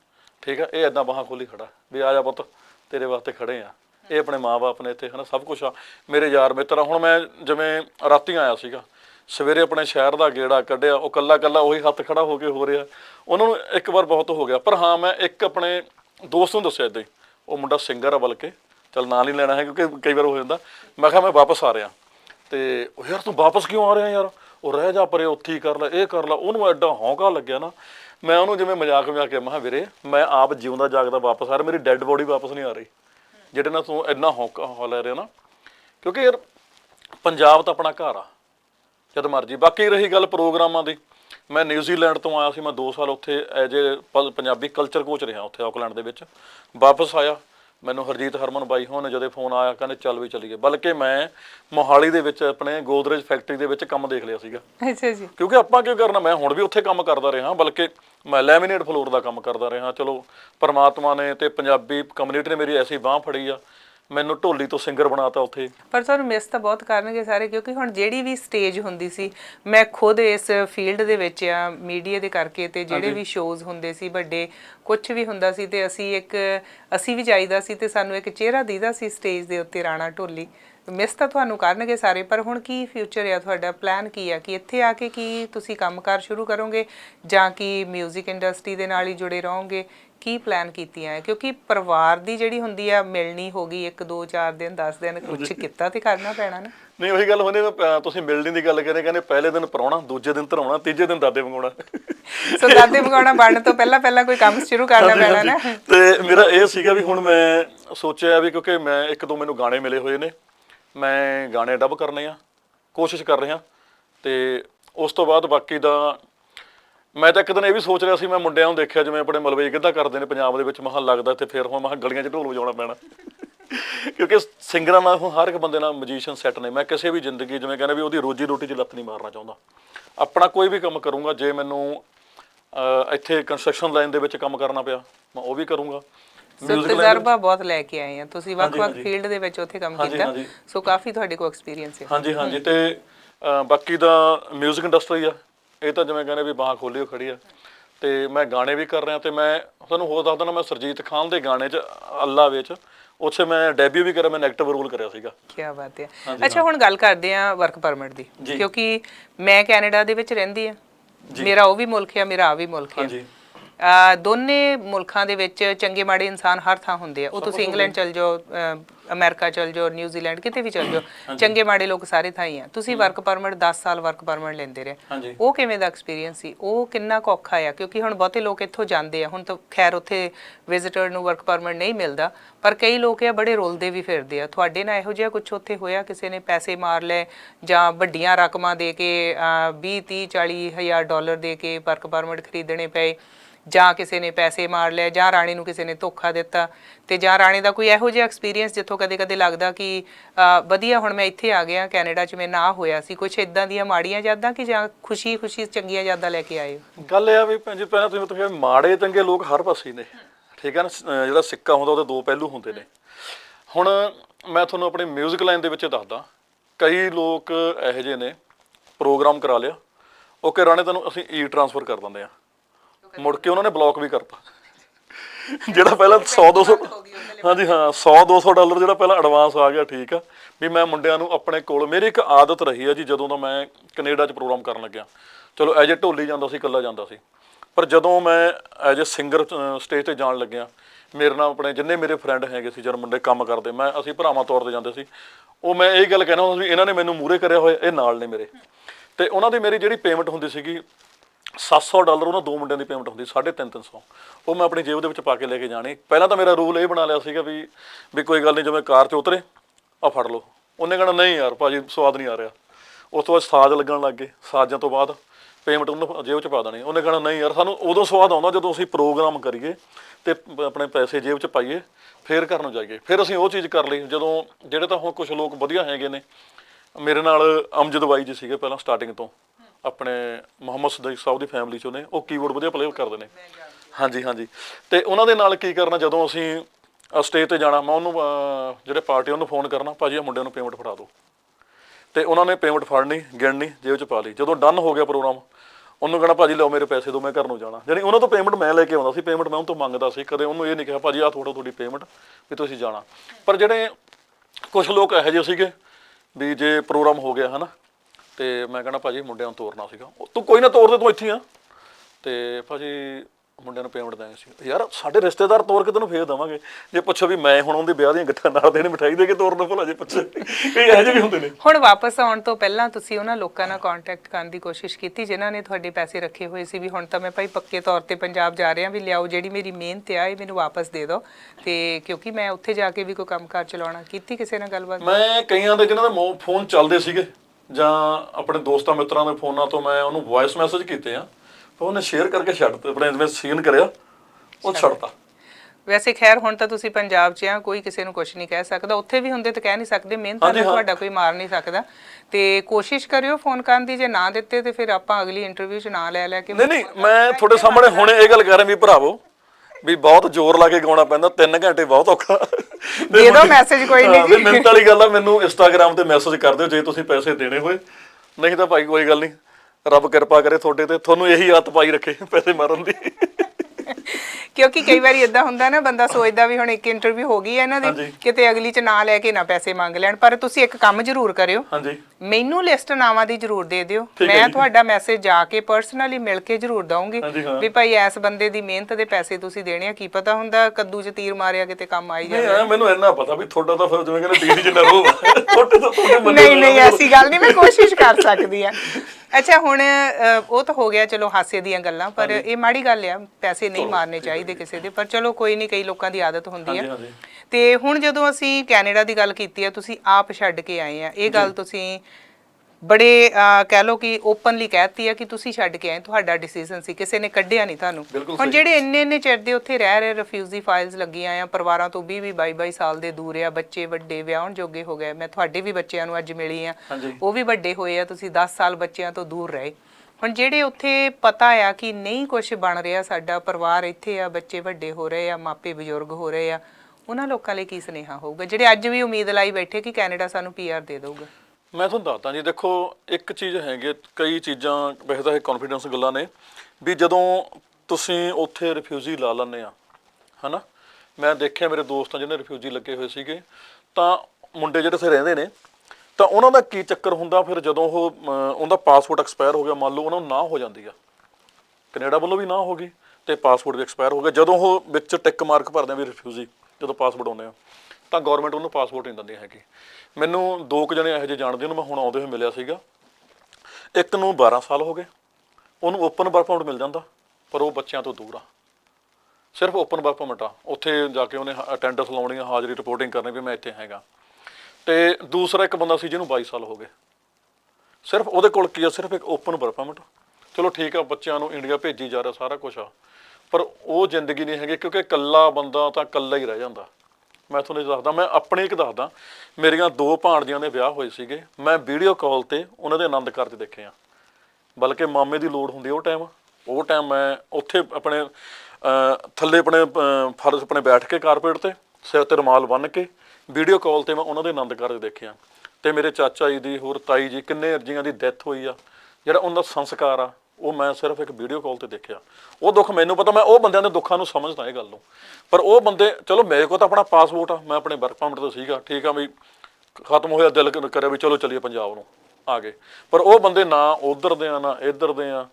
ਠੀਕ ਆ, ਇਹ ਐਦਾਂ ਬਾਹਾਂ ਖੋਲੀ ਖੜਾ ਵੀ ਆ ਜਾ ਪੁੱਤ, ਤੇਰੇ ਵਾਸਤੇ ਖੜੇ ਆ। ਇਹ ਆਪਣੇ ਮਾਪੇ ਨੇ ਇੱਥੇ, ਹਨਾ, ਸਭ ਕੁਝ ਆ। ਮੇਰੇ ਯਾਰ ਮਿੱਤਰ ਆ, ਹੁਣ ਮੈਂ ਜਿਵੇਂ ਰਾਤੀ ਆਇਆ ਸੀਗਾ ਸਵੇਰੇ ਆਪਣੇ ਸ਼ਹਿਰ ਦਾ ਗੇੜਾ ਕੱਢਿਆ, ਉਹ ਕੱਲਾ ਕੱਲਾ ਉਹੀ ਹੱਥ ਖੜਾ ਹੋ ਕੇ ਹੋ ਰਿਹਾ। ਉਹਨਾਂ ਨੂੰ ਇੱਕ ਵਾਰ ਬਹੁਤ ਹੋ ਗਿਆ, ਪਰ ਹਾਂ ਮੈਂ ਇੱਕ ਆਪਣੇ ਦੋਸਤ ਨੂੰ ਦੱਸਿਆ ਏਦਾਂ ਹੀ, ਉਹ ਮੁੰਡਾ ਸਿੰਗਰ ਆ ਬਲਕਿ, ਚਲ ਨਾਂ ਨਹੀਂ ਲੈਣਾ ਹੈ ਕਿਉਂਕਿ ਕਈ ਵਾਰ ਹੋ ਜਾਂਦਾ। ਮੈਂ ਕਿਹਾ, ਮੈਂ ਵਾਪਸ ਆ ਰਿਹਾ। ਤੇ ਉਹ ਯਾਰ ਤੂੰ ਵਾਪਸ ਕਿਉਂ ਆ ਰਿਹਾ ਯਾਰ? ਉਹ ਰਹਿ ਜਾ ਪਰੇ, ਉੱਥੇ ਹੀ ਕਰ ਲੈ, ਇਹ ਕਰ ਲੈ। ਉਹਨੂੰ ਐਡਾ ਹੌਂਕਾ ਲੱਗਿਆ ਨਾ, ਮੈਂ ਉਹਨੂੰ ਜਿਵੇਂ ਮਜ਼ਾਕ ਮਜ਼ਾਕ ਕੇ ਮਹਾ ਵੀਰੇ, ਮੈਂ ਆਪ ਜਿਉਂਦਾ ਜਾਗਦਾ ਵਾਪਸ ਆ ਰਿਹਾ, ਮੇਰੀ ਡੈੱਡ ਬੋਡੀ ਵਾਪਸ ਨਹੀਂ ਆ ਰਹੀ। ਜਿਹੜੇ ਨਾਲ ਤੂੰ ਇੰਨਾ ਹੌਂਕਾ ਹੋ ਲੈ ਰਿਹਾ ਨਾ, ਕਿਉਂਕਿ ਯਾਰ ਪੰਜਾਬ ਤਾਂ ਆਪਣਾ ਘਰ ਆ। ਜਦ ਮਰਜ਼ੀ। ਬਾਕੀ ਰਹੀ ਗੱਲ ਪ੍ਰੋਗਰਾਮਾਂ ਦੀ। ਮੈਂ ਨਿਊਜ਼ੀਲੈਂਡ ਤੋਂ ਆਇਆ ਸੀ ਮੈਂ 2 ਸਾਲ ਉੱਥੇ as a Punjabi culture coach ਰਿਹਾ ਉੱਥੇ ਆਕਲੈਂਡ ਦੇ ਵਿੱਚ। ਵਾਪਸ ਆਇਆ। ਮੈਨੂੰ ਹਰਜੀਤ ਹਰਮਨ ਬਾਈ ਹੋਣ ਜਦੋਂ ਫੋਨ ਆਇਆ ਕਹਿੰਦੇ ਚੱਲ ਵੀ ਚੱਲੀਏ। ਬਲਕਿ ਮੈਂ ਮੋਹਾਲੀ ਦੇ ਵਿੱਚ ਆਪਣੇ ਗੋਦਰੇਜ ਫੈਕਟਰੀ ਦੇ ਵਿੱਚ ਕੰਮ ਦੇਖ ਲਿਆ ਸੀਗਾ। ਅੱਛਾ ਜੀ। ਕਿਉਂਕਿ ਆਪਾਂ ਕੀ ਕਰਨਾ ਮੈਂ ਹੁਣ ਵੀ ਉੱਥੇ ਕੰਮ ਕਰਦਾ ਰਿਹਾ ਬਲਕਿ ਮੈਂ ਲੈਮੀਨੇਟ ਫਲੋਰ ਦਾ ਕੰਮ ਕਰਦਾ ਰਿਹਾ। ਚਲੋ ਪਰਮਾਤਮਾ ਨੇ ਤੇ ਪੰਜਾਬੀ ਕਮਿਊਨਿਟੀ ਨੇ ਮੇਰੀ ਐਸੀ ਬਾਹ ਫੜੀ ਆ ਮੈਨੂੰ ਢੋਲੀ ਤੋਂ ਸਿੰਗਰ ਬਣਾਤਾ ਉੱਥੇ। ਪਰ ਤੁਹਾਨੂੰ ਮਿਸ ਤਾਂ ਬਹੁਤ ਕਰਨਗੇ ਸਾਰੇ ਕਿਉਂਕਿ ਹੁਣ ਜਿਹੜੀ ਵੀ ਸਟੇਜ ਹੁੰਦੀ ਸੀ ਮੈਂ ਖੁਦ ਇਸ ਫੀਲਡ ਦੇ ਵਿੱਚ ਆ ਮੀਡੀਆ ਦੇ ਕਰਕੇ ਤੇ ਜਿਹੜੇ ਵੀ ਸ਼ੋਜ਼ ਹੁੰਦੇ ਸੀ ਵੱਡੇ ਕੁਝ ਵੀ ਹੁੰਦਾ ਸੀ ਤੇ ਅਸੀਂ ਇੱਕ ਅਸੀਂ ਵੀ ਜਾਈਦਾ ਸੀ ਤੇ ਸਾਨੂੰ ਇੱਕ ਚਿਹਰਾ ਦੀਦਾ ਸੀ ਸਟੇਜ ਦੇ ਉੱਤੇ ਰਾਣਾ ਢੋਲੀ। ਮਿਸ ਤਾਂ ਤੁਹਾਨੂੰ ਕਰਨਗੇ ਸਾਰੇ ਪਰ ਹੁਣ ਕੀ ਫਿਊਚਰ ਆ ਤੁਹਾਡਾ? ਪਲਾਨ ਕੀ ਆ? ਕਿ ਇੱਥੇ ਆ ਕੇ ਕੀ ਤੁਸੀਂ ਕੰਮਕਾਰ ਸ਼ੁਰੂ ਕਰੋਗੇ ਜਾਂ ਕਿ 뮤직 ਇੰਡਸਟਰੀ ਦੇ ਨਾਲ ਹੀ ਜੁੜੇ ਰਹੋਗੇ? ਕੀ ਪਲਾਨ ਕੀਤੀਆਂ ਹੈ ਕਿਉਂਕਿ ਪਰਿਵਾਰ ਦੀ ਜਿਹੜੀ ਹੁੰਦੀ ਆ ਮਿਲਣੀ ਹੋ ਗਈ 1 2 4 ਦਿਨ 10 ਦਿਨ ਕੁਝ ਕੀਤਾ ਤੇ ਕਰਨਾ ਪੈਣਾ ਨਾ? ਨਹੀਂ ਉਹੀ ਗੱਲ ਹੁੰਦੀ ਤੁਸੀਂ ਮਿਲਣੀ ਦੀ ਗੱਲ ਕਰੇ ਕਹਿੰਦੇ ਪਹਿਲੇ ਦਿਨ ਪਰਾਉਣਾ ਦੂਜੇ ਦਿਨ ਧਰਾਉਣਾ ਤੀਜੇ ਦਿਨ ਦਾਦੇ ਮੰਗਾਉਣਾ। ਸੋ ਦਾਦੇ ਮਗਾਉਣਾ ਬਣਨ ਤੋਂ ਪਹਿਲਾਂ ਪਹਿਲਾਂ ਕੋਈ ਕੰਮ ਸ਼ੁਰੂ ਕਰਨਾ ਪੈਣਾ ਨਾ? ਤੇ ਮੇਰਾ ਇਹ ਸੀਗਾ ਵੀ ਹੁਣ ਮੈਂ ਸੋਚਿਆ ਵੀ ਕਿਉਂਕਿ ਮੈਂ ਇੱਕ ਦੋ ਮੈਨੂੰ ਗਾਣੇ ਮਿਲੇ ਹੋਏ ਨੇ ਮੈਂ ਗਾਣੇ ਡੱਬ ਕਰਨੇ ਆ ਕੋਸ਼ਿਸ਼ ਕਰ ਰਿਹਾ ਤੇ ਉਸ ਤੋਂ ਬਾਅਦ ਬਾਕੀ ਦਾ ਮੈਂ ਤਾਂ ਇੱਕ ਦਿਨ ਇਹ ਵੀ ਸੋਚ ਰਿਹਾ ਸੀ ਮੈਂ ਮੁੰਡਿਆਂ ਨੂੰ ਦੇਖਿਆ ਜਿਵੇਂ ਆਪਣੇ ਮਲਵੇ ਕਿੱਦਾਂ ਕਰਦੇ ਨੇ ਪੰਜਾਬ ਦੇ ਵਿੱਚ ਮਹਾਂ ਲੱਗਦਾ ਤੇ ਫਿਰ ਹੁਣ ਮਹਾਂ ਗਲੀਆਂ 'ਚ ਢੋਲ ਵਜਾਉਣਾ ਪੈਣਾ। ਕਿਉਂਕਿ ਸਿੰਗਰਾਂ ਨਾਲ ਹੁਣ ਹਰ ਇੱਕ ਬੰਦੇ ਨਾਲ ਮਜੀਸ਼ੀਅਨ ਸੈੱਟ ਨੇ। ਮੈਂ ਕਿਸੇ ਵੀ ਜ਼ਿੰਦਗੀ ਜਿਵੇਂ ਕਹਿੰਦੇ ਵੀ ਉਹਦੀ ਰੋਜੀ ਰੋਟੀ 'ਚ ਲੱਤ ਨਹੀਂ ਮਾਰਨਾ ਚਾਹੁੰਦਾ। ਆਪਣਾ ਕੋਈ ਵੀ ਕੰਮ ਕਰੂੰਗਾ ਜੇ ਮੈਨੂੰ ਇੱਥੇ ਕੰਸਟਰਕਸ਼ਨ ਲਾਈਨ ਦੇ ਵਿੱਚ ਕੰਮ ਕਰਨਾ ਪਿਆ ਮੈਂ ਉਹ ਵੀ ਕਰੂੰਗਾ। ਸੋ ਤਜਰਬਾ ਬਹੁਤ ਲੈ ਕੇ ਆਏ ਆ। ਤੁਸੀਂ ਵੱਖ-ਵੱਖ। ਫੀਲਡ ਦੇ ਵਿੱਚ ਉੱਥੇ ਕੰਮ ਕੀਤਾ। ਸੋ ਕਾਫੀ ਤੁਹਾਡੇ ਕੋਲ ਐਕਸਪੀਰੀਅੰਸ ਹੈ। ਹਾਂਜੀ ਹਾਂਜੀ। ਤੇ ਬਾਕੀ ਦਾ 뮤직 ਇੰਡਸਟਰੀ ਆ। ਇਹ ਤਾਂ ਜਿਵੇਂ ਕਹਿੰਦੇ ਵੀ ਬਾਹ ਖੋਲੀ ਹੋ ਖੜੀ ਆ। ਤੇ ਮੈਂ ਗਾਣੇ ਵੀ ਕਰ ਰਿਹਾ ਤੇ ਮੈਂ ਤੁਹਾਨੂੰ ਹੋਰ ਦੱਸ ਦਿੰਦਾ ਮੈਂ ਸਰਜੀਤ ਖਾਨ ਦੇ ਗਾਣੇ 'ਚ ਅੱਲਾ ਵਿੱਚ ਉੱਥੇ ਮੈਂ ਡੈਬਿਊ ਵੀ ਕਰਿਆ ਮੈਂ ਨੈਗੇਟਿਵ ਰੋਲ ਕਰਿਆ ਸੀਗਾ। ਕੀ ਬਾਤ ਹੈ। ਅੱਛਾ ਹੁਣ ਗੱਲ ਕਰਦੇ ਆ ਵਰਕ ਪਰਮਿਟ ਦੀ ਕਿਉਂਕਿ ਮੈਂ ਕੈਨੇਡਾ ਦੇ ਵਿੱਚ ਰਹਿੰਦੀ ਆ ਮੇਰਾ ਉਹ ਵੀ ਮੁਲਕ ਹੈ ਮੇਰਾ ਆ ਵੀ ਮੁਲਕ ਹੈ ਹਾਂਜੀ। ਆ ਦੋਨੇ ਮੁਲਕਾਂ ਦੇ ਵਿੱਚ ਚੰਗੇ ਮਾੜੇ ਇਨਸਾਨ ਹਰ ਥਾਂ ਹੁੰਦੇ ਆ। ਉਹ ਤੁਸੀਂ ਇੰਗਲੈਂਡ ਚਲ ਜਾਓ ਅਮਰੀਕਾ ਚਲ ਜਾਓ ਨਿਊਜ਼ੀਲੈਂਡ ਕਿਤੇ ਵੀ ਚਲ ਜਾਓ ਚੰਗੇ ਮਾੜੇ ਲੋਕ ਸਾਰੇ ਥਾਂ ਹੀ ਆ। ਤੁਸੀਂ ਵਰਕ ਪਰਮਿਟ 10 ਸਾਲ ਵਰਕ ਪਰਮਿਟ ਲੈਂਦੇ ਰਹੇ। ਉਹ ਕਿਵੇਂ ਦਾ ਐਕਸਪੀਰੀਅੰਸ ਸੀ? ਉਹ ਕਿੰਨਾ ਔਖਾ ਆ? ਕਿਉਂਕਿ ਹੁਣ ਬਹੁਤੇ ਲੋਕ ਇੱਥੋਂ ਜਾਂਦੇ ਆ। ਹੁਣ ਤਾਂ ਖੈਰ ਉੱਥੇ ਵਿਜ਼ਿਟਰ ਨੂੰ ਵਰਕ ਪਰਮਿਟ ਨਹੀਂ ਮਿਲਦਾ। ਪਰ ਕਈ ਲੋਕ ਆ ਬੜੇ ਰੋਲਦੇ ਵੀ ਫਿਰਦੇ ਆ। ਤੁਹਾਡੇ ਨਾਲ ਇਹੋ ਜਿਹਾ ਕੁਝ ਉੱਥੇ ਹੋਇਆ? ਕਿਸੇ ਨੇ ਪੈਸੇ ਮਾਰ ਲਏ ਜਾਂ ਵੱਡੀਆਂ ਰਕਮਾਂ ਦੇ ਕੇ ਅ, 20 30 40 ਹਜ਼ਾਰ ਡਾਲਰ ਦੇ ਕੇ ਵਰਕ ਪਰਮਿਟ ਖਰੀਦਣੇ ਪਏ? ਜਾਂ ਕਿਸੇ ਨੇ ਪੈਸੇ ਮਾਰ ਲਏ, ਜਾਂ ਰਾਣੀ ਨੂੰ ਕਿਸੇ ਨੇ ਧੋਖਾ ਦਿੱਤਾ। ਤੇ ਜਾਂ ਰਾਣੀ ਦਾ ਕੋਈ ਇਹੋ ਜਿਹਾ ਐਕਸਪੀਰੀਅੰਸ ਜਿੱਥੋਂ ਕਦੇ-ਕਦੇ ਲੱਗਦਾ ਕਿ ਵਧੀਆ ਹੁਣ ਮੈਂ ਇੱਥੇ ਆ ਗਿਆ, ਕੈਨੇਡਾ 'ਚ ਮੈਂ ਨਾ ਹੋਇਆ ਸੀ। ਕੁਝ ਇਦਾਂ ਦੀਆਂ ਮਾੜੀਆਂ ਯਾਦਾਂ ਕਿ ਜਾਂ ਖੁਸ਼ੀ-ਖੁਸ਼ੀ ਚੰਗੀਆਂ ਯਾਦਾਂ ਲੈ ਕੇ ਆਏ? ਗੱਲ ਇਹ ਆ ਵੀ ਭੈਣ ਜੀ, ਪਹਿਲਾਂ ਤੁਸੀਂ ਮਤਲਬ ਮਾੜੇ ਚੰਗੇ ਲੋਕ ਹਰ ਪਾਸੇ ਨੇ। ਠੀਕ ਹੈ ਨਾ? ਜਿਹੜਾ ਸਿੱਕਾ ਹੁੰਦਾ, ਉਹਦੇ ਦੋ ਪਹਿਲੂ ਹੁੰਦੇ ਨੇ। ਹੁਣ ਮੈਂ ਤੁਹਾਨੂੰ ਆਪਣੀ 뮤직 ਲਾਈਨ ਦੇ ਵਿੱਚ ਦੱਸਦਾ। ਕਈ ਲੋਕ ਇਹੋ ਜਿਹੇ ਨੇ ਪ੍ਰੋਗਰਾਮ ਕਰਾ ਲਿਆ। ਓਕੇ, ਰਾਣੇ, ਤੈਨੂੰ ਅਸੀਂ e ਈ ਟ੍ਰਾਂਸਫਰ ਕਰ ਦਿੰਦੇ ਆ। ਮੁੜ ਕੇ ਉਹਨਾਂ ਨੇ ਬਲੌਕ ਵੀ ਕਰਤਾ। ਜਿਹੜਾ ਪਹਿਲਾਂ 100 200 ਹਾਂਜੀ, ਹਾਂ 100 200 ਡਾਲਰ ਜਿਹੜਾ ਪਹਿਲਾਂ ਐਡਵਾਂਸ ਆ ਗਿਆ, ਠੀਕ ਆ। ਵੀ ਮੈਂ ਮੁੰਡਿਆਂ ਨੂੰ ਆਪਣੇ ਕੋਲ, ਮੇਰੀ ਇੱਕ ਆਦਤ ਰਹੀ ਆ ਜੀ, ਜਦੋਂ ਦਾ ਮੈਂ ਕੈਨੇਡਾ 'ਚ ਪ੍ਰੋਗਰਾਮ ਕਰਨ ਲੱਗਿਆ। ਚਲੋ ਐਜ ਏ ਢੋਲੀ ਜਾਂਦਾ ਸੀ, ਇਕੱਲਾ ਜਾਂਦਾ ਸੀ। ਪਰ ਜਦੋਂ ਮੈਂ ਐਜ ਏ ਸਿੰਗਰ ਸਟੇਜ ਤੇ ਜਾਣ ਲੱਗਿਆ, ਮੇਰੇ ਨਾਲ ਆਪਣੇ ਜਿੰਨੇ ਮੇਰੇ ਫਰੈਂਡ ਹੈਗੇ ਸੀ ਜਦ ਮੁੰਡੇ ਕੰਮ ਕਰਦੇ, ਮੈਂ, ਅਸੀਂ ਭਰਾਵਾਂ ਤੌਰ ਤੇ ਜਾਂਦੇ ਸੀ। ਉਹ ਮੈਂ ਇਹ ਗੱਲ ਕਹਿਣਾ ਹੁੰਦਾ ਸੀ ਵੀ ਇਹਨਾਂ ਨੇ ਮੈਨੂੰ ਮੂਰੇ ਕਰਿਆ ਹੋਇਆ, ਇਹ ਨਾਲ ਨੇ ਮੇਰੇ। ਤੇ ਉਹਨਾਂ ਦੀ ਮੇਰੀ ਜਿਹੜੀ ਪੇਮੈਂਟ ਹੁੰਦੀ ਸੀਗੀ 700 ਡਾਲਰ ਉਹਨਾਂ ਦੋ ਮੁੰਡਿਆਂ ਦੀ ਪੇਮੈਂਟ ਹੁੰਦੀ 350 ਉਹ ਮੈਂ ਆਪਣੀ ਜੇਬ ਦੇ ਵਿੱਚ ਪਾ ਕੇ ਲੈ ਕੇ ਜਾਣੀ। ਪਹਿਲਾਂ ਤਾਂ ਮੇਰਾ ਰੂਲ ਇਹ ਬਣਾ ਲਿਆ ਸੀਗਾ ਵੀ ਵੀ ਕੋਈ ਗੱਲ ਨਹੀਂ ਜਿਵੇਂ ਕਾਰ 'ਚ ਉਤਰੇ ਆ ਫੜ ਲਓ। ਉਹਨੇ ਕਹਣਾ, ਨਹੀਂ ਯਾਰ, ਭਾਜੀ ਸਵਾਦ ਨਹੀਂ ਆ ਰਿਹਾ। ਉਸ ਤੋਂ ਬਾਅਦ ਸਾਜ਼ ਲੱਗਣ ਲੱਗ ਗਏ, ਸਾਜ਼ਾਂ ਤੋਂ ਬਾਅਦ ਪੇਮੈਂਟ ਉਹਨੂੰ ਜੇਬ 'ਚ ਪਾ ਦੇਣੀ। ਉਹਨੇ ਕਹਣਾ, ਨਹੀਂ ਯਾਰ, ਸਾਨੂੰ ਉਦੋਂ ਸਵਾਦ ਆਉਂਦਾ ਜਦੋਂ ਅਸੀਂ ਪ੍ਰੋਗਰਾਮ ਕਰੀਏ ਤੇ ਆਪਣੇ ਪੈਸੇ ਜੇਬ 'ਚ ਪਾਈਏ, ਫੇਰ ਘਰ ਨੂੰ ਜਾਈਏ। ਫਿਰ ਅਸੀਂ ਉਹ ਚੀਜ਼ ਕਰ ਲਈ। ਜਦੋਂ ਜਿਹੜੇ ਤਾਂ ਹੁਣ ਕੁਝ ਲੋਕ ਵਧੀਆ ਹੈਗੇ ਨੇ, ਮੇਰੇ ਨਾਲ ਅਮਜਦ ਬਾਈ ਜੀ ਸੀਗੇ ਪਹਿਲਾਂ ਸਟਾਰਟਿੰਗ ਤੋਂ। ਆਪਣੇ ਮੁਹੰਮਦ ਸਦੀਕ ਸਾਹਿਬ ਦੀ ਫੈਮਿਲੀ ਚੋਂ ਨੇ ਉਹ ਕੀਬੋਰਡ ਵਧੀਆ ਪਲੇ ਕਰਦੇ ਨੇ। ਹਾਂਜੀ ਹਾਂਜੀ। ਤੇ ਉਹਨਾਂ ਦੇ ਨਾਲ ਕੀ ਕਰਨਾ, ਜਦੋਂ ਅਸੀਂ ਸਟੇਜ ਤੇ ਜਾਣਾ, ਮੈਂ ਉਹਨੂੰ ਜਿਹੜੇ ਪਾਰਟੀ ਉਹਨੂੰ ਫੋਨ ਕਰਨਾ, ਭਾਜੀ ਆ ਮੁੰਡਿਆਂ ਨੂੰ ਪੇਮੈਂਟ ਫੜਾ ਦਿਓ। ਤੇ ਉਹਨਾਂ ਨੇ ਪੇਮੈਂਟ ਫੜਨੀ, ਗਿਣਨੀ, ਜੇਬ 'ਚ ਪਾ ਲਈ। ਜਦੋਂ ਡਨ ਹੋ ਗਿਆ ਪ੍ਰੋਗਰਾਮ ਉਹਨੂੰ ਕਹਣਾ, ਭਾਜੀ, ਲਓ ਮੇਰੇ ਪੈਸੇ ਦਿਓ ਮੈਂ ਘਰ ਨੂੰ ਜਾਣਾ। ਯਾਨੀ ਉਹਨਾਂ ਤੋਂ ਪੇਮੈਂਟ ਮੈਂ ਲੈ ਕੇ ਆਉਂਦਾ ਸੀ ਪੇਮੈਂਟ ਮੈਂ ਉਹਨਾਂ ਤੋਂ ਮੰਗਦਾ ਸੀ। ਕਦੇ ਉਹਨੂੰ ਇਹ ਨਹੀਂ ਕਿਹਾ, ਭਾਜੀ ਆ ਥੋੜਾ ਤੁਹਾਡੀ ਪੇਮੈਂਟ ਵੀ ਤੁਸੀਂ ਜਾਣਾ। ਪਰ ਜਿਹੜੇ ਕੁਝ ਲੋਕ ਇਹੋ ਜਿਹੇ ਸੀਗੇ ਵੀ ਜੇ ਪ੍ਰੋਗਰਾਮ ਹੋ ਗਿਆ, ਹਨਾ ਤੇ ਮੈਂ ਕਹਣਾ ਭਾਜੀ ਮੁੰਡਿਆਂ ਨੂੰ ਤੋਰਨਾ ਸੀਗਾ। ਉਹ ਤੂੰ ਕੋਈ ਨਾ ਤੋਰ ਦੇ ਤੂੰ ਇੱਥੇ ਆ। ਤੇ ਭਾਜੀ ਮੁੰਡਿਆਂ ਨੂੰ ਪੇਮੈਂਟ ਦੇਣੀ ਸੀ। ਯਾਰ ਸਾਡੇ ਰਿਸ਼ਤੇਦਾਰ ਤੋਰ ਕੇ ਤੈਨੂੰ ਫੇਰ ਦੇਵਾਂਗੇ। ਜੇ ਪੁੱਛੋ ਵੀ ਮੈਂ ਹੁਣ ਉਹਦੇ ਵਿਆਹ ਦੀਆਂ ਗੱਠਾਂ ਨਾਲ ਦੇਣੇ ਮਠਾਈ ਦੇ ਕੇ ਤੋਰਨਾ ਭਲਾ ਜੇ ਪੁੱਛੇ। ਇਹ ਇਹੋ ਜਿਹੇ ਵੀ ਹੁੰਦੇ ਨੇ। ਹੁਣ ਵਾਪਸ ਆਉਣ ਤੋਂ ਪਹਿਲਾਂ ਤੁਸੀਂ ਉਹਨਾਂ ਲੋਕਾਂ ਨਾਲ ਕੰਟੈਕਟ ਕਰਨ ਦੀ ਕੋਸ਼ਿਸ਼ ਕੀਤੀ ਜਿਨ੍ਹਾਂ ਨੇ ਤੁਹਾਡੇ ਪੈਸੇ ਰੱਖੇ ਹੋਏ ਸੀ ਵੀ ਹੁਣ ਤਾਂ ਮੈਂ ਭਾਈ ਪੱਕੇ ਤੌਰ ਤੇ ਪੰਜਾਬ ਜਾ ਰਿਹਾ ਵੀ ਲਿਆਓ ਜਿਹੜੀ ਮੇਰੀ ਮਿਹਨਤ ਆ ਇਹ ਮੈਨੂੰ ਵਾਪਸ ਦੇ ਦਿਓ। ਤੇ ਕਿਉਂਕਿ ਮੈਂ ਉੱਥੇ ਜਾ ਕੇ ਵੀ ਕੋਈ ਕੰਮਕਾਰ ਚਲਾਉਣਾ ਕੀਤੀ ਕਿਸੇ ਨਾਲ ਗੱਲਬਾਤ? ਮੈਂ ਕਈਆਂ ਦੇ ਜਿਨ੍ਹਾਂ ਦੇ ਫੋਨ ਚੱਲਦੇ ਸੀਗੇ। ਜਾਂ ਆਪਣੇ ਦੋਸਤਾਂ ਮਿੱਤਰਾਂ ਦੇ ਫੋਨਾਂ ਤੋਂ ਮੈਂ ਉਹਨੂੰ ਵੌਇਸ ਮੈਸੇਜ ਕੀਤੇ ਆ ਤਾਂ ਉਹਨੇ ਸ਼ੇਅਰ ਕਰਕੇ ਛੱਡ ਦਿੱਤੇ ਆਪਣੇ ਜਿਵੇਂ ਸੀਨ ਕਰਿਆ ਉਹ ਛੱਡਤਾ। ਵੈਸੇ ਖੈਰ ਹੁਣ ਤਾਂ ਤੁਸੀਂ ਪੰਜਾਬ 'ਚ ਆ ਕੋਈ ਕਿਸੇ ਨੂੰ ਕੁਝ ਨਹੀਂ ਕਹਿ ਸਕਦਾ। ਉੱਥੇ ਵੀ ਹੁੰਦੇ ਤਾਂ ਕਹਿ ਨਹੀਂ ਸਕਦੇ ਮਿਹਨਤ ਨਾਲ। ਤੁਹਾਡਾ ਕੋਈ ਮਾਰ ਨਹੀਂ ਸਕਦਾ। ਤੇ ਕੋਸ਼ਿਸ਼ ਕਰਿਓ ਫੋਨ ਕਰਨ ਦੀ ਜੇ ਨਾ ਦਿੱਤੇ ਤੇ ਫਿਰ ਆਪਾਂ ਅਗਲੀ ਇੰਟਰਵਿਊ 'ਚ ਨਾਂ ਲੈ ਲੈ ਕੇ ਨਹੀਂ ਨਹੀਂ ਮੈਂ ਤੁਹਾਡੇ ਸਾਹਮਣੇ ਹੁਣੇ ਇਹ ਗੱਲ ਕਰ ਰਿਹਾ ਵੀ ਭਰਾਵੋ ਵੀ ਬਹੁਤ ਜ਼ੋਰ ਲਾ ਕੇ ਗਾਉਣਾ ਪੈਂਦਾ 3 ਘੰਟੇ ਬਹੁਤ ਔਖਾ। ਦੇ ਦਿਓ message ਕੋਈ ਨਹੀਂ ਜੀ। ਮਿੰਟ ਵਾਲੀ ਗੱਲ ਆ ਮੈਨੂੰ ਇੰਸਟਾਗ੍ਰam ਤੇ ਮੈਸੇਜ ਕਰ ਦਿਓ ਜੇ ਤੁਸੀਂ ਪੈਸੇ ਦੇਣੇ ਹੋਏ। ਨਹੀਂ ਤਾਂ ਭਾਈ ਕੋਈ ਗੱਲ ਨਹੀਂ ਰੱਬ ਕਿਰਪਾ ਕਰੇ ਤੁਹਾਡੇ ਤੇ ਤੁਹਾਨੂੰ ਇਹੀ ਆਦਤ ਪਾਈ ਰੱਖੇ ਪੈਸੇ ਮਾਰਨ ਦੀ। ਕਿਉਂਕਿ ਕਈ ਵਾਰੀ ਇਦਾਂ ਹੁੰਦਾ ਨਾ ਬੰਦਾ ਸੋਚਦਾ ਵੀ ਹੁਣ ਇੱਕ ਇੰਟਰਵਿਊ ਹੋ ਗਈ ਹੈ ਇਹਨਾਂ ਦੀ ਹਾਂਜੀ। ਕਿਤੇ ਅਗਲੀ 'ਚ ਨਾਂ ਲੈ ਕੇ ਨਾ ਪੈਸੇ ਮੰਗ ਲੈਣ ਪਰ ਤੁਸੀਂ ਇੱਕ ਕੰਮ ਜ਼ਰੂਰ ਕਰਿਓ। ਹਾਂਜੀ। ਮੈਨੂੰ ਲਿਸਟ ਨਾਵਾਂ ਦੀ ਜ਼ਰੂਰ ਦੇ ਦਿਓ। ਠੀਕ ਹੈ ਮੈਂ ਜੀ। ਤੁਹਾਡਾ ਮੈਸੇਜ ਜਾ ਕੇ ਪਰਸਨਲੀ ਮਿਲ ਕੇ ਜ਼ਰੂਰ ਦਵਾਂਗੀ ਹਾਂਜੀ, ਹਾਂ। ਵੀ ਭਾਈ ਐਸ ਬੰਦੇ ਦੀ ਮਿਹਨਤ ਦੇ ਪੈਸੇ ਤੁਸੀਂ ਦੇਣੇ ਆ ਕੀ ਪਤਾ ਹੁੰਦਾ ਕੱਦੂ 'ਚ ਤੀਰ ਮਾਰਿਆ ਕਿਤੇ ਕੰਮ ਆਈ ਨਹੀਂ ਜਾਵੇ। ਐਂ ਮੈਨੂੰ ਇੰਨਾ ਪਤਾ ਵੀ ਤੁਹਾਡਾ ਤਾਂ ਫਿਰ ਜਿਵੇਂ ਕਹਿੰਦੇ ਡੀਡੀ ਜਿੰਨਾ ਰੋਹ ਤੁਹਾਡੇ ਤਾਂ ਤੁਹਾਡੇ ਬੰਦੇ ਨਹੀਂ ਨਹੀਂ ਐਸੀ ਗੱਲ ਨਹੀਂ ਮੈਂ ਕੋਸ਼ਿਸ਼ ਕਰ ਸਕਦੀ ਆ। ਅੱਛਾ ਹੁਣ ਅ, ਉਹ ਤਾਂ ਹੋ ਗਿਆ ਚਲੋ ਹਾਸੇ ਦੀਆਂ ਗੱਲਾਂ ਪਰ ਇਹ ਮਾੜੀ ਗੱਲ ਆ ਪੈਸੇ ਨਹੀਂ ਮਾਰਨੇ ਚਾਹੀਦੇ ਕਿਸੇ ਦੇ ਪਰ ਚਲੋ ਕੋਈ ਨਹੀਂ ਕਈ ਲੋਕਾਂ ਦੀ ਆਦਤ ਹੁੰਦੀ ਹਾਂਜੀ ਤੇ ਹੁਣ ਜਦੋਂ ਅਸੀਂ ਕੈਨੇਡਾ ਦੀ ਗੱਲ ਕੀਤੀ ਆ ਤੁਸੀਂ ਆਪ ਛੱਡ ਕੇ ਆਏ ਆ। ਇਹ ਗੱਲ ਤੁਸੀਂ ਬੜੇ ਅਹ, ਕਹਿ ਲਓ ਕਿ ਓਪਨਲੀ ਕਹਿਤੀ ਆ ਕਿ ਤੁਸੀਂ ਛੱਡ ਕੇ ਆਏ ਤੁਹਾਡਾ ਡਿਸੀਜਨ ਸੀ ਕਿਸੇ ਨੇ ਕੱਢਿਆ ਨਹੀਂ ਤੁਹਾਨੂੰ। ਬਿਲਕੁਲ ਹੁਣ ਜਿਹੜੇ ਇੰਨੇ ਇੰਨੇ ਚਿਰ ਦੇ ਉੱਥੇ ਰਹਿ ਰਹੇ ਰਿਫਿਊਜੀ ਫਾਈਲਸ ਲੱਗੀਆਂ ਆ ਪਰਿਵਾਰਾਂ ਤੋਂ 20 20 22 22 ਸਾਲ ਦੇ ਦੂਰ ਆ ਬੱਚੇ ਵੱਡੇ ਵਿਆਹਣ ਜੋਗੇ ਹੋ ਗਏ ਮੈਂ ਤੁਹਾਡੇ ਵੀ ਬੱਚਿਆਂ ਨੂੰ ਅੱਜ ਮਿਲੀ ਆ। ਹਾਂਜੀ। ਉਹ ਵੀ ਵੱਡੇ ਹੋਏ ਆ ਤੁਸੀਂ 10 ਸਾਲ ਬੱਚਿਆਂ ਤੋਂ ਦੂਰ ਰਹੇ। ਹੁਣ ਜਿਹੜੇ ਉੱਥੇ ਪਤਾ ਆ ਕਿ ਨਹੀਂ ਕੁਝ ਬਣ ਰਿਹਾ ਸਾਡਾ ਪਰਿਵਾਰ ਇੱਥੇ ਆ, ਬੱਚੇ ਵੱਡੇ ਹੋ ਰਹੇ ਆ, ਮਾਪੇ ਬਜ਼ੁਰਗ ਹੋ ਰਹੇ ਆ, ਉਹਨਾਂ ਲੋਕਾਂ ਲਈ ਕੀ ਸੁਨੇਹਾ ਹੋਊਗਾ? ਜਿਹੜੇ ਅੱਜ ਵੀ ਉਮੀਦ ਲਾਈ ਬੈਠੇ ਕਿ ਕੈਨੇਡਾ ਸਾਨੂੰ ਪੀਆਰ ਦੇ ਦੇਊਗਾ। ਮੈਂ ਤੁਹਾਨੂੰ ਦੱਸਦਾ ਜੀ, ਦੇਖੋ, ਇੱਕ ਚੀਜ਼ ਹੈਗੀ ਕਈ ਚੀਜ਼ਾਂ ਵੈਸੇ ਤਾਂ ਇਹ ਕੌਨਫੀਡੈਂਸ ਗੱਲਾਂ ਨੇ ਵੀ ਜਦੋਂ ਤੁਸੀਂ ਉੱਥੇ ਰਿਫਿਊਜੀ ਲਾ ਲੈਂਦੇ ਆ, ਹਨਾ? ਮੈਂ ਦੇਖਿਆ ਮੇਰੇ ਦੋਸਤਾਂ ਜਿਹਨੇ ਰਿਫਿਊਜੀ ਲੱਗੇ ਹੋਏ ਸੀਗੇ, ਤਾਂ ਮੁੰਡੇ ਜਿਹੜੇ ਉੱਥੇ ਰਹਿੰਦੇ ਨੇ ਤਾਂ ਉਹਨਾਂ ਦਾ ਕੀ ਚੱਕਰ ਹੁੰਦਾ ਫਿਰ ਜਦੋਂ ਉਹ ਉਹਦਾ ਪਾਸਪੋਰਟ ਐਕਸਪਾਇਰ ਹੋ ਗਿਆ, ਮੰਨ ਲਓ ਉਹਨਾਂ ਨੂੰ ਨਾ ਹੋ ਜਾਂਦੀ ਆ। ਕੈਨੇਡਾ ਵੱਲੋਂ ਵੀ ਨਾ ਹੋ ਗਈ ਤੇ ਪਾਸਪੋਰਟ ਵੀ ਐਕਸਪਾਇਰ ਹੋ ਗਿਆ। ਜਦੋਂ ਉਹ ਵਿੱਚ ਟਿਕ ਮਾਰਕ ਭਰਦੇ ਆ ਵੀ ਰਿਫਿਊਜੀ, ਜਦੋਂ ਪਾਸਪੋਰਟ ਆਉਂਦੇ ਆ, ਤਾਂ ਗਵਰਨਮੈਂਟ ਉਹਨੂੰ ਪਾਸਪੋਰਟ ਨਹੀਂ ਦਿੰਦੀ ਹੈਗੀ। ਮੈਨੂੰ ਦੋ ਕੁ ਜਣੇ ਇਹੋ ਜਿਹੇ ਜਾਣਦੇ ਉਹਨੂੰ ਮੈਂ ਹੁਣ ਆਉਂਦੇ ਹੋਏ ਮਿਲਿਆ ਸੀਗਾ। ਇੱਕ ਨੂੰ 12 ਸਾਲ ਹੋ ਗਏ, ਉਹਨੂੰ ਓਪਨ ਵਰਕ ਪਰਮਿਟ ਮਿਲ ਜਾਂਦਾ, ਪਰ ਉਹ ਬੱਚਿਆਂ ਤੋਂ ਦੂਰ ਆ। ਸਿਰਫ ਓਪਨ ਵਰਕ ਪਰਮਿਟ ਆ। ਉੱਥੇ ਜਾ ਕੇ ਉਹਨੇ ਅਟੈਂਡੈਂਸ ਲਾਉਣੀ ਆ, ਹਾਜ਼ਰੀ ਰਿਪੋਰਟਿੰਗ ਕਰਨੀ ਵੀ ਮੈਂ ਇੱਥੇ ਹੈਗਾ। ਤੇ ਦੂਸਰਾ ਇੱਕ ਬੰਦਾ ਸੀ ਜਿਹਨੂੰ 22 ਸਾਲ ਹੋ ਗਏ। ਸਿਰਫ ਉਹਦੇ ਕੋਲ ਕੀ ਆ? ਸਿਰਫ ਇੱਕ ਓਪਨ ਵਰਕ ਪਰਮਿਟ ਚਲੋ ਠੀਕ ਆ ਬੱਚਿਆਂ ਨੂੰ ਇੰਡੀਆ ਭੇਜੀ ਜਾ ਰਿਹਾ ਸਾਰਾ ਕੁਝ ਆ। ਪਰ ਉਹ ਜ਼ਿੰਦਗੀ ਨਹੀਂ ਹੈਗੀ ਕਿਉਂਕਿ ਇਕੱਲਾ ਬੰਦਾ ਤਾਂ ਇਕੱਲਾ ਹੀ ਰਹਿ ਜਾਂਦਾ। ਮੈਂ ਤੁਹਾਨੂੰ ਇਹ ਦੱਸਦਾ ਮੈਂ ਆਪਣੇ ਇੱਕ ਦੱਸਦਾ ਮੇਰੀਆਂ ਦੋ ਭਾਣਜੀਆਂ ਦੇ ਵਿਆਹ ਹੋਏ ਸੀਗੇ। ਮੈਂ ਵੀਡੀਓ ਕਾਲ ਤੇ ਉਹਨਾਂ ਦੇ ਆਨੰਦ ਕਾਰਜ ਦੇਖੇ ਆ। ਬਲਕਿ ਮਾਮੇ ਦੀ ਲੋੜ ਹੁੰਦੀ ਉਹ ਟਾਈਮ ਉਹ ਟਾਈਮ ਮੈਂ ਉੱਥੇ ਆਪਣੇ ਥੱਲੇ ਆਪਣੇ ਅਹ, ਫਰਸ਼ ਆਪਣੇ ਬੈਠ ਕੇ ਕਾਰਪੇਟ ਤੇ ਸਿਰ ਤੇ ਰੁਮਾਲ ਬੰਨ੍ਹ ਕੇ ਵੀਡੀਓ ਕਾਲ ਤੇ ਮੈਂ ਉਹਨਾਂ ਦੇ ਆਨੰਦ ਕਾਰਜ ਦੇਖਿਆ ਆ। ਤੇ ਮੇਰੇ ਚਾਚਾ ਜੀ ਦੀ, ਹੋਰ ਤਾਈ ਜੀ, ਕਿੰਨੇ ਅਰਜੀਆਂ ਦੀ ਡੈਥ ਹੋਈ ਆ। ਜਿਹੜਾ ਉਹਨਾਂ ਦਾ ਸੰਸਕਾਰ ਆ, ਉਹ ਮੈਂ ਸਿਰਫ ਇੱਕ ਵੀਡੀਓ ਕਾਲ ਤੇ ਦੇਖਿਆ। ਉਹ ਦੁੱਖ ਮੈਨੂੰ ਪਤਾ, ਮੈਂ ਉਹ ਬੰਦਿਆਂ ਦੇ ਦੁੱਖਾਂ ਨੂੰ ਸਮਝਦਾ ਇਹ ਗੱਲ ਨੂੰ। ਪਰ ਉਹ ਬੰਦੇ, ਚਲੋ ਮੇਰੇ ਕੋਲ ਤਾਂ ਆਪਣਾ ਪਾਸਪੋਰਟ ਆ, ਮੈਂ ਆਪਣੇ ਵਰਕ ਪਰਮਿਟ ਤੇ ਸੀਗਾ, ਠੀਕ ਆ ਵੀ ਖਤਮ ਹੋਇਆ, ਦਿਲ ਕਰਿਆ ਵੀ ਚਲੋ ਚਲੀਏ ਪੰਜਾਬ ਨੂੰ, ਆ ਗਏ। ਪਰ ਉਹ ਬੰਦੇ ਨਾ ਉਧਰ ਦੇ ਆ, ਨਾ ਇੱਧਰ ਦੇ ਆ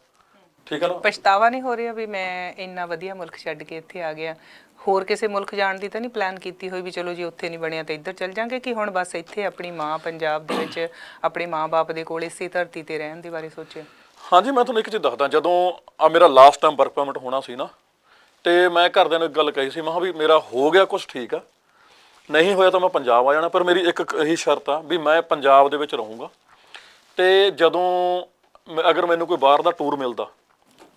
ਠੀਕ ਆ ਨਾ? ਪਛਤਾਵਾ ਨਹੀਂ ਹੋ ਰਿਹਾ ਵੀ ਮੈਂ ਇੰਨਾ ਵਧੀਆ ਮੁਲਕ ਛੱਡ ਕੇ ਇੱਥੇ ਆ ਗਿਆ। ਹੋਰ ਕਿਸੇ ਮੁਲਕ ਜਾਣ ਦੀ ਤਾਂ ਨਹੀਂ ਪਲਾਨ ਕੀਤੀ ਹੋਈ ਵੀ ਚਲੋ ਜੀ ਉੱਥੇ ਨਹੀਂ ਬਣਿਆ ਤਾਂ ਇੱਧਰ ਚੱਲ ਜਾਾਂਗੇ ਕਿ ਹੁਣ ਬਸ ਇੱਥੇ ਆਪਣੀ ਮਾਂ ਪੰਜਾਬ ਦੇ ਵਿੱਚ ਆਪਣੇ ਮਾਂ-ਬਾਪ ਦੇ ਕੋਲ ਇਸੇ ਧਰਤੀ ਤੇ ਰਹਿਣ ਦੇ ਬਾਰੇ ਸੋਚਿਆ ਹਾਂਜੀ ਮੈਂ ਤੁਹਾਨੂੰ ਇੱਕ ਚੀਜ਼ ਦੱਸਦਾ। ਜਦੋਂ ਆ ਮੇਰਾ ਲਾਸਟ ਟਾਈਮ ਵਰਕ ਪਰਮਿਟ ਹੋਣਾ ਸੀ ਨਾ ਤੇ ਮੈਂ ਘਰਦਿਆਂ ਨੂੰ ਇੱਕ ਗੱਲ ਕਹੀ ਸੀ ਮੈਂ ਕਿਹਾ ਵੀ ਮੇਰਾ ਹੋ ਗਿਆ ਕੁਝ ਠੀਕ ਆ। ਨਹੀਂ ਹੋਇਆ ਤਾਂ ਮੈਂ ਪੰਜਾਬ ਆ ਜਾਣਾ ਪਰ ਮੇਰੀ ਇੱਕ ਇਹੀ ਸ਼ਰਤ ਆ ਵੀ ਮੈਂ ਪੰਜਾਬ ਦੇ ਵਿੱਚ ਰਹੂੰਗਾ। ਤੇ ਜਦੋਂ ਅਗਰ ਮੈਨੂੰ ਕੋਈ ਬਾਹਰ ਦਾ ਟੂਰ ਮਿਲਦਾ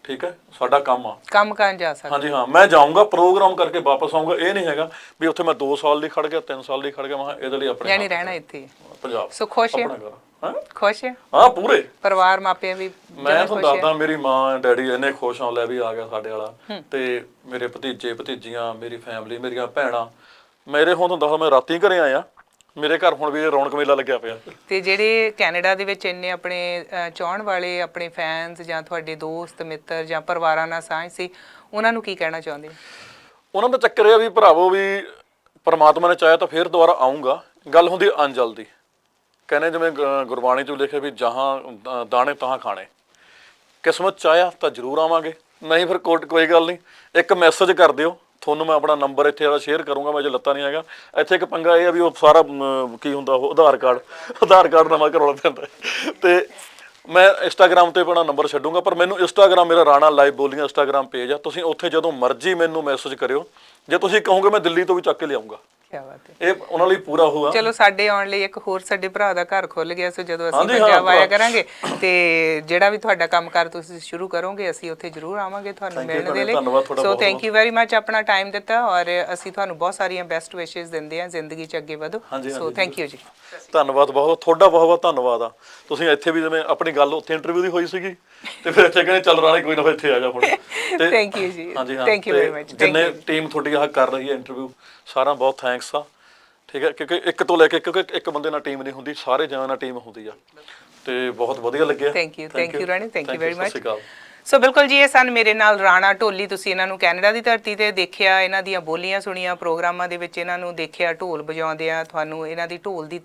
ਠੀਕ ਹੈ? ਸਾਡਾ ਕੰਮ ਆ। ਕੰਮ ਕਰਨ ਜਾ ਸਕਦੇ। ਹਾਂਜੀ ਹਾਂ। ਮੈਂ ਜਾਊਂਗਾ ਪ੍ਰੋਗਰਾਮ ਕਰਕੇ ਵਾਪਸ ਆਊਂਗਾ। ਇਹ ਨਹੀਂ ਹੈਗਾ ਵੀ ਉੱਥੇ ਮੈਂ 2 ਸਾਲ ਲਈ ਖੜ ਗਿਆ 3 ਸਾਲ ਲਈ ਖੜ ਗਿਆ। ਮੈਂ ਇਹਦੇ ਲਈ ਆਪਣੇ ਯਾਨੀ ਰਹਿਣਾ ਇੱਥੇ ਹੀ। ਪੰਜਾਬ। ਸੋ ਖੁਸ਼ ਹੈ? ਆਪਣਾ ਘਰ। ਹਾਂ? ਖੁਸ਼ ਹੈ? ਹਾਂ ਪੂਰੇ। ਪਰਿਵਾਰ ਮਾਪੇ ਵੀ ਮੈਂ ਤੁਹਾਨੂੰ ਦੱਸਦਾ ਮੇਰੀ ਮਾਂ ਡੈਡੀ ਇੰਨੇ ਖੁਸ਼ ਆ ਲੈ ਵੀ ਆ ਗਿਆ ਸਾਡੇ ਵਾਲਾ। ਤੇ ਮੇਰੇ ਭਤੀਜੇ ਭਤੀਜੀਆਂ ਮੇਰੀ ਫੈਮਿਲੀ ਮੇਰੀਆਂ ਭੈਣਾਂ। ਮੇਰੇ ਹੁਣ ਤੁਹਾਨੂੰ ਦੱਸਦਾ ਮੈਂ ਰਾਤੀ ਘਰੇ ਆਇਆ। ਮੇਰੇ ਘਰ ਹੁਣ ਵੀ ਰੌਣਕ ਮੇਲਾ ਲੱਗਿਆ ਪਿਆ। ਤੇ ਜਿਹੜੇ ਕੈਨੇਡਾ ਦੇ ਵਿੱਚ ਇੰਨੇ ਆਪਣੇ ਅਹ, ਚਾਹਣ ਵਾਲੇ ਆਪਣੇ ਫੈਨਸ ਜਾਂ ਤੁਹਾਡੇ ਦੋਸਤ ਮਿੱਤਰ ਜਾਂ ਪਰਿਵਾਰਾਂ ਨਾਲ ਸਾਂਝ ਸੀ ਉਹਨਾਂ ਨੂੰ ਕੀ ਕਹਿਣਾ ਚਾਹੁੰਦੇ ਹੋ? ਉਹਨਾਂ ਦਾ ਚੱਕਰ ਇਹ ਆ ਵੀ ਭਰਾਵੋ ਵੀ ਪਰਮਾਤਮਾ ਨੇ ਚਾਹਿਆ ਤਾਂ ਫੇਰ ਦੁਬਾਰਾ ਆਉਂਗਾ ਗੱਲ ਹੁੰਦੀ ਅਨਜਲ ਦੀ। ਕਹਿੰਦੇ ਜਿਵੇਂ ਗ- ਗੁਰਬਾਣੀ ਚ ਲਿਖਿਆ ਵੀ ਜਹਾਂ ਦ- ਦਾਣੇ ਤਹਾਂ ਖਾਣੇ। ਕਿਸਮਤ ਚਾਹਿਆ ਤਾਂ ਜ਼ਰੂਰ ਆਵਾਂਗੇ। ਨਹੀਂ ਫਿਰ ਕੋਟ ਕੋਈ ਗੱਲ ਨਹੀਂ। ਇੱਕ ਮੈਸੇਜ ਕਰ ਦਿਓ। ਤੁਹਾਨੂੰ ਮੈਂ ਆਪਣਾ ਨੰਬਰ ਇੱਥੇ ਵਾਲਾ ਸ਼ੇਅਰ ਕਰੂੰਗਾ ਮੈਂ ਜੇ ਲੱਤਾ ਨਹੀਂ ਹੈਗਾ। ਇੱਥੇ ਇੱਕ ਪੰਗਾ ਇਹ ਆ ਵੀ ਉਹ ਸਾਰਾ ਮ, ਕੀ ਹੁੰਦਾ ਉਹ ਆਧਾਰ ਕਾਰਡ ਆਧਾਰ ਕਾਰਡ ਨਵਾਂ ਕਰਾਉਣਾ ਪੈਂਦਾ ਹੈ। ਤੇ ਮੈਂ ਇੰਸਟਾਗ੍ਰam ਤੇ ਆਪਣਾ ਨੰਬਰ ਛੱਡੂੰਗਾ ਪਰ ਮੈਨੂੰ ਇੰਸਟਾਗ੍ਰam ਮੇਰਾ ਰਾਣਾ ਲਾਈਵ ਬੋਲੀਆਂ ਇੰਸਟਾਗ੍ਰam ਪੇਜ ਆ। ਤੁਸੀਂ ਉੱਥੇ ਜਦੋਂ ਮਰਜ਼ੀ ਮੈਨੂੰ ਮੈਸੇਜ ਕਰਿਓ। ਜੇ ਤੁਸੀਂ ਕਹੋਗੇ ਮੈਂ ਦਿੱਲੀ ਤੋਂ ਵੀ ਚੱਕ ਕੇ ਲਿਆਉਂਗਾ ਕਿਆ ਬਾਤ ਹੈ ਇਹ ਉਹਨਾਂ ਲਈ ਪੂਰਾ ਹੋਆ ਚਲੋ ਸਾਡੇ ਆਉਣ ਲਈ ਇੱਕ ਹੋਰ ਸਾਡੇ ਭਰਾ ਦਾ ਘਰ ਖੁੱਲ ਗਿਆ ਸੋ ਜਦੋਂ ਅਸੀਂ ਪੰਜਾਬ ਆਇਆ। ਕਰਾਂਗੇ ਤੇ ਜਿਹੜਾ ਵੀ ਤੁਹਾਡਾ ਕੰਮਕਾਰ ਤੁਸੀਂ ਸ਼ੁਰੂ ਕਰੋਗੇ ਅਸੀਂ ਉੱਥੇ ਜ਼ਰੂਰ ਆਵਾਂਗੇ ਤੁਹਾਨੂੰ ਮਿਲਣ ਦੇ ਲਈ। So thank you very much ਆਪਣਾ ਟਾਈਮ ਦਿੱਤਾ ਔਰ ਅਸੀਂ ਤੁਹਾਨੂੰ ਬਹੁਤ ਸਾਰੀਆਂ ਬੈਸਟ ਵਿਸ਼ੇਸ ਦਿੰਦੇ ਹਾਂ ਜ਼ਿੰਦਗੀ 'ਚ ਅੱਗੇ ਵਧੋ। ਸੋ ਥੈਂਕ ਯੂ ਜੀ। ਧੰਨਵਾਦ ਬਹੁਤ ਤੁਹਾਡਾ ਬਹੁਤ ਬਹੁਤ ਧੰਨਵਾਦ ਆ। ਤੁਸੀਂ ਇੱਥੇ ਵੀ ਜਿਵੇਂ ਆਪਣੀ ਗੱਲ ਉੱਥੇ ਇੰਟਰਵਿਊ ਦੀ ਹੋਈ ਸੀਗੀ ਤੇ ਫਿਰ ਇੱਥੇ ਕਹਿੰਦੇ ਚੱਲ ਰਾਣੇ ਕੋਈ ਨਾ ਫਿਰ ਇੱਥੇ ਆ ਜਾ ਹੁਣ। ਤੇ Thank you ਜੀ। ਹਾਂਜੀ ਹਾਂ Thank you ਤੇ very much. Thank ਜਿੰਨੇ you। ਟੀਮ ਤੁਹਾਡੀ ਆਹ ਕਰ ਰਹੀ ਹੈ ਇੰਟਰਵਿਊ ਸਾਰਾ ਬਹੁਤ ਥੈਂਕਸ ਆ। ਠੀਕ ਹੈ ਕਿਉਂਕਿ ਇੱਕ ਤੋਂ ਲੈ ਕੇ ਕਿਉਂਕਿ ਇੱਕ ਬੰਦੇ ਨਾਲ ਟੀਮ ਨਹੀਂ ਹੁੰਦੀ ਸਾਰੇ ਜਣਾਂ ਨਾਲ ਟੀਮ ਹੁੰਦੀ ਆ। ਤੇ ਬਹੁਤ ਵਧੀਆ ਲੱਗਿਆ। Thank you thank you Rani thank you very ਸਤਿ ਮਚ ਅਕਾਲ। ਸੋ ਬਿਲਕੁਲ ਜੀ ਇਹ ਸਨ ਮੇਰੇ ਨਾਲ ਰਾਣਾ ਢੋਲੀ। ਤੁਸੀਂ ਇਹਨਾਂ ਨੂੰ ਕੈਨੇਡਾ ਦੀ ਧਰਤੀ ਤੇ ਦੇਖਿਆ ਇਹਨਾਂ ਦੀਆਂ ਬੋਲੀਆਂ ਸੁਣੀਆਂ ਪ੍ਰੋਗਰਾਮਾਂ ਦੇ ਵਿੱਚ ਇਹਨਾਂ ਨੂੰ ਦੇਖਿਆ ਢੋਲ ਵਜਾਉਂਦਿਆਂ ਤੁਹਾਨੂੰ ਇਹਨਾਂ ਦੀ ਢੋਲ ਦੀ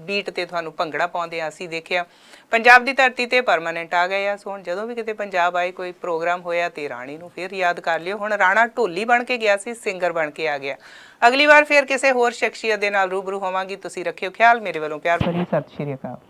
ਬੀਟ ਤੇ ਤੁਹਾਨੂੰ ਭੰਗੜਾ ਪਾਉਂਦੇ ਆ, ਅਸੀਂ ਦੇਖਿਆ। ਪੰਜਾਬ ਦੀ ਧਰਤੀ ਤੇ ਪਰਮਾਨੈਂਟ ਆ ਗਏ ਆ। ਸੋ ਹੁਣ ਜਦੋਂ ਵੀ ਕਿਤੇ ਪੰਜਾਬ ਆਏ, ਕੋਈ ਪ੍ਰੋਗਰਾਮ ਹੋਇਆ ਤੇ ਰਾਣੀ ਨੂੰ ਫਿਰ ਯਾਦ ਕਰ ਲਿਓ। ਹੁਣ ਰਾਣਾ ਢੋਲੀ ਬਣ ਕੇ ਗਿਆ ਸੀ ਸਿੰਗਰ ਬਣ ਕੇ ਆ ਗਿਆ। ਅਗਲੀ ਵਾਰ ਫਿਰ ਕਿਸੇ ਹੋਰ ਸ਼ਖਸੀਅਤ ਦੇ ਨਾਲ ਰੂਬਰੂ ਹੋਵਾਂਗੀ। ਤੁਸੀਂ ਰੱਖਿਓ ਖਿਆਲ। ਮੇਰੇ ਵੱਲੋਂ ਪਿਆਰ ਭਰੀ ਸਤਿ ਸ਼੍ਰੀ ਅਕਾਲ।